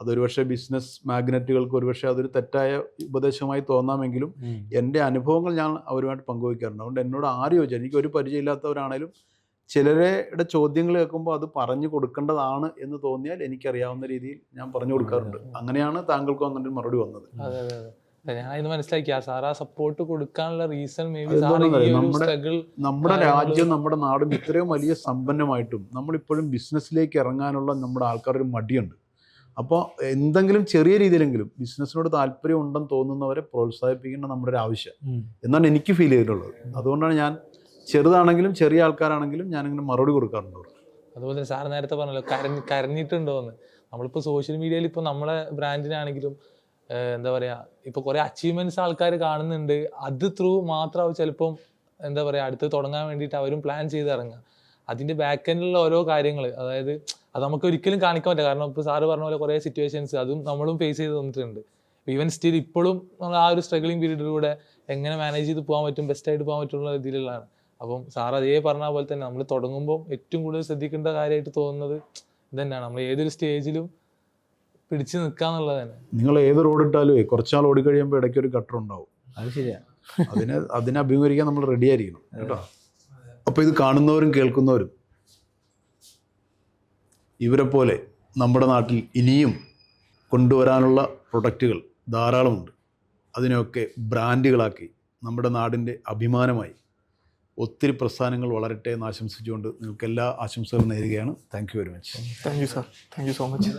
അതൊരു പക്ഷേ ബിസിനസ് മാഗ്നറ്റുകൾക്ക് ഒരുപക്ഷെ അതൊരു തെറ്റായ ഉപദേശമായി തോന്നാമെങ്കിലും എന്റെ അനുഭവങ്ങൾ ഞാൻ അവരുമായിട്ട് പങ്കുവയ്ക്കാറുണ്ട്. അതുകൊണ്ട് എന്നോട് ആര് ചോദിച്ചാൽ എനിക്ക് ഒരു പരിചയമില്ലാത്തവരാണേലും ചിലരുടെ ചോദ്യങ്ങൾ കേൾക്കുമ്പോൾ അത് പറഞ്ഞു കൊടുക്കേണ്ടതാണ് എന്ന് തോന്നിയാൽ എനിക്കറിയാവുന്ന രീതിയിൽ ഞാൻ പറഞ്ഞു കൊടുക്കാറുണ്ട്. അങ്ങനെയാണ് താങ്കൾക്കും ഒരു മറുപടി വന്നത്. ഞാൻ ഇത് മനസ്സിലാക്കി. ആ സാർ ആ സപ്പോർട്ട് കൊടുക്കാനുള്ള റീസൺ മേ ബി നമ്മുടെ- നമ്മുടെ രാജ്യം നമ്മുടെ നാടും ഇത്രയും വലിയ സമ്പന്നമായിട്ടും നമ്മളിപ്പോഴും ബിസിനസ്സിലേക്ക് ഇറങ്ങാനുള്ള നമ്മുടെ ആൾക്കാരൊരു മടിയുണ്ട്. അപ്പോൾ എന്തെങ്കിലും ചെറിയ രീതിയിലെങ്കിലും ബിസിനസ്സിനോട് താല്പര്യം ഉണ്ടെന്ന് തോന്നുന്നവരെ പ്രോത്സാഹിപ്പിക്കേണ്ട നമ്മുടെ ഒരു ആവശ്യം. എന്നാണ് എനിക്ക് ഫീൽ ചെയ്തിട്ടുള്ളത്. അതുകൊണ്ടാണ് ഞാൻ ചെറുതാണെങ്കിലും ചെറിയ ആൾക്കാരാണെങ്കിലും ഞാൻ ഞാനിങ്ങനെ മറുപടി കൊടുക്കാറുണ്ട് അതുപോലെ തന്നെ സാർ നേരത്തെ പറഞ്ഞല്ലോ കരഞ്ഞ് കരഞ്ഞിട്ടുണ്ടോ എന്ന് നമ്മളിപ്പോൾ സോഷ്യൽ മീഡിയയിൽ ഇപ്പോൾ നമ്മളെ ബ്രാൻഡിനാണെങ്കിലും എന്താ പറയുക ഇപ്പോൾ കുറേ അച്ചീവ്മെന്റ്സ് ആൾക്കാർ കാണുന്നുണ്ട്. അത് ത്രൂ മാത്രമാവും ചിലപ്പം എന്താ പറയുക അടുത്ത് തുടങ്ങാൻ വേണ്ടിയിട്ട് അവരും പ്ലാൻ ചെയ്ത് ഇറങ്ങുക. അതിന്റെ ബാക്ക് എൻഡിലുള്ള ഓരോ കാര്യങ്ങൾ അതായത് അത് നമുക്ക് ഒരിക്കലും കാണിക്കാൻ പറ്റില്ല. കാരണം ഇപ്പോൾ സാറ് പറഞ്ഞ പോലെ കുറേ സിറ്റുവേഷൻസ് അതും നമ്മളും ഫേസ് ചെയ്ത് തന്നിട്ടുണ്ട്. ഈവൻ സ്റ്റിൽ ഇപ്പോഴും നമ്മൾ ആ ഒരു സ്ട്രഗിളിങ് പീരീഡിലൂടെ എങ്ങനെ മാനേജ് ചെയ്ത് പോകാൻ പറ്റും ബെസ്റ്റായിട്ട് പോകാൻ പറ്റുള്ള രീതിയിലുള്ളതാണ്. അപ്പം സാർ അതേ പറഞ്ഞ പോലെ തന്നെ നമ്മൾ തുടങ്ങുമ്പോൾ ഏറ്റവും കൂടുതൽ ശ്രദ്ധിക്കേണ്ട കാര്യമായിട്ട് തോന്നുന്നത് ഇതന്നെയാണ്. നമ്മൾ ഏതൊരു സ്റ്റേജിലും പിടിച്ചു നിൽക്കാന്നുള്ളത് തന്നെ. നിങ്ങൾ ഏത് റോഡ് ഇട്ടാലും കുറച്ചാൾ ഓടിക്കഴിയുമ്പോൾ ഇടയ്ക്ക് ഒരു ഗട്ടർ ഉണ്ടാവും. അത് ശരിയാണ് അതിനെ അതിനെ അഭിമുഖീകരിക്കാൻ നമ്മൾ റെഡി ആയിരിക്കണം കേട്ടോ. അപ്പോൾ ഇത് കാണുന്നവരും കേൾക്കുന്നവരും ഇവരെ പോലെ നമ്മുടെ നാട്ടിൽ ഇനിയും കൊണ്ടുവരാനുള്ള പ്രൊഡക്റ്റുകൾ ധാരാളമുണ്ട്. അതിനെയൊക്കെ ബ്രാൻഡുകളാക്കി നമ്മുടെ നാടിന്റെ അഭിമാനമായി ഒത്തിരി പ്രസ്ഥാനങ്ങൾ വളരട്ടെ എന്ന് ആശംസിച്ചുകൊണ്ട് നിങ്ങൾക്ക് എല്ലാ ആശംസകളും നേരുകയാണ്. Thank you very much thank you sir thank you so much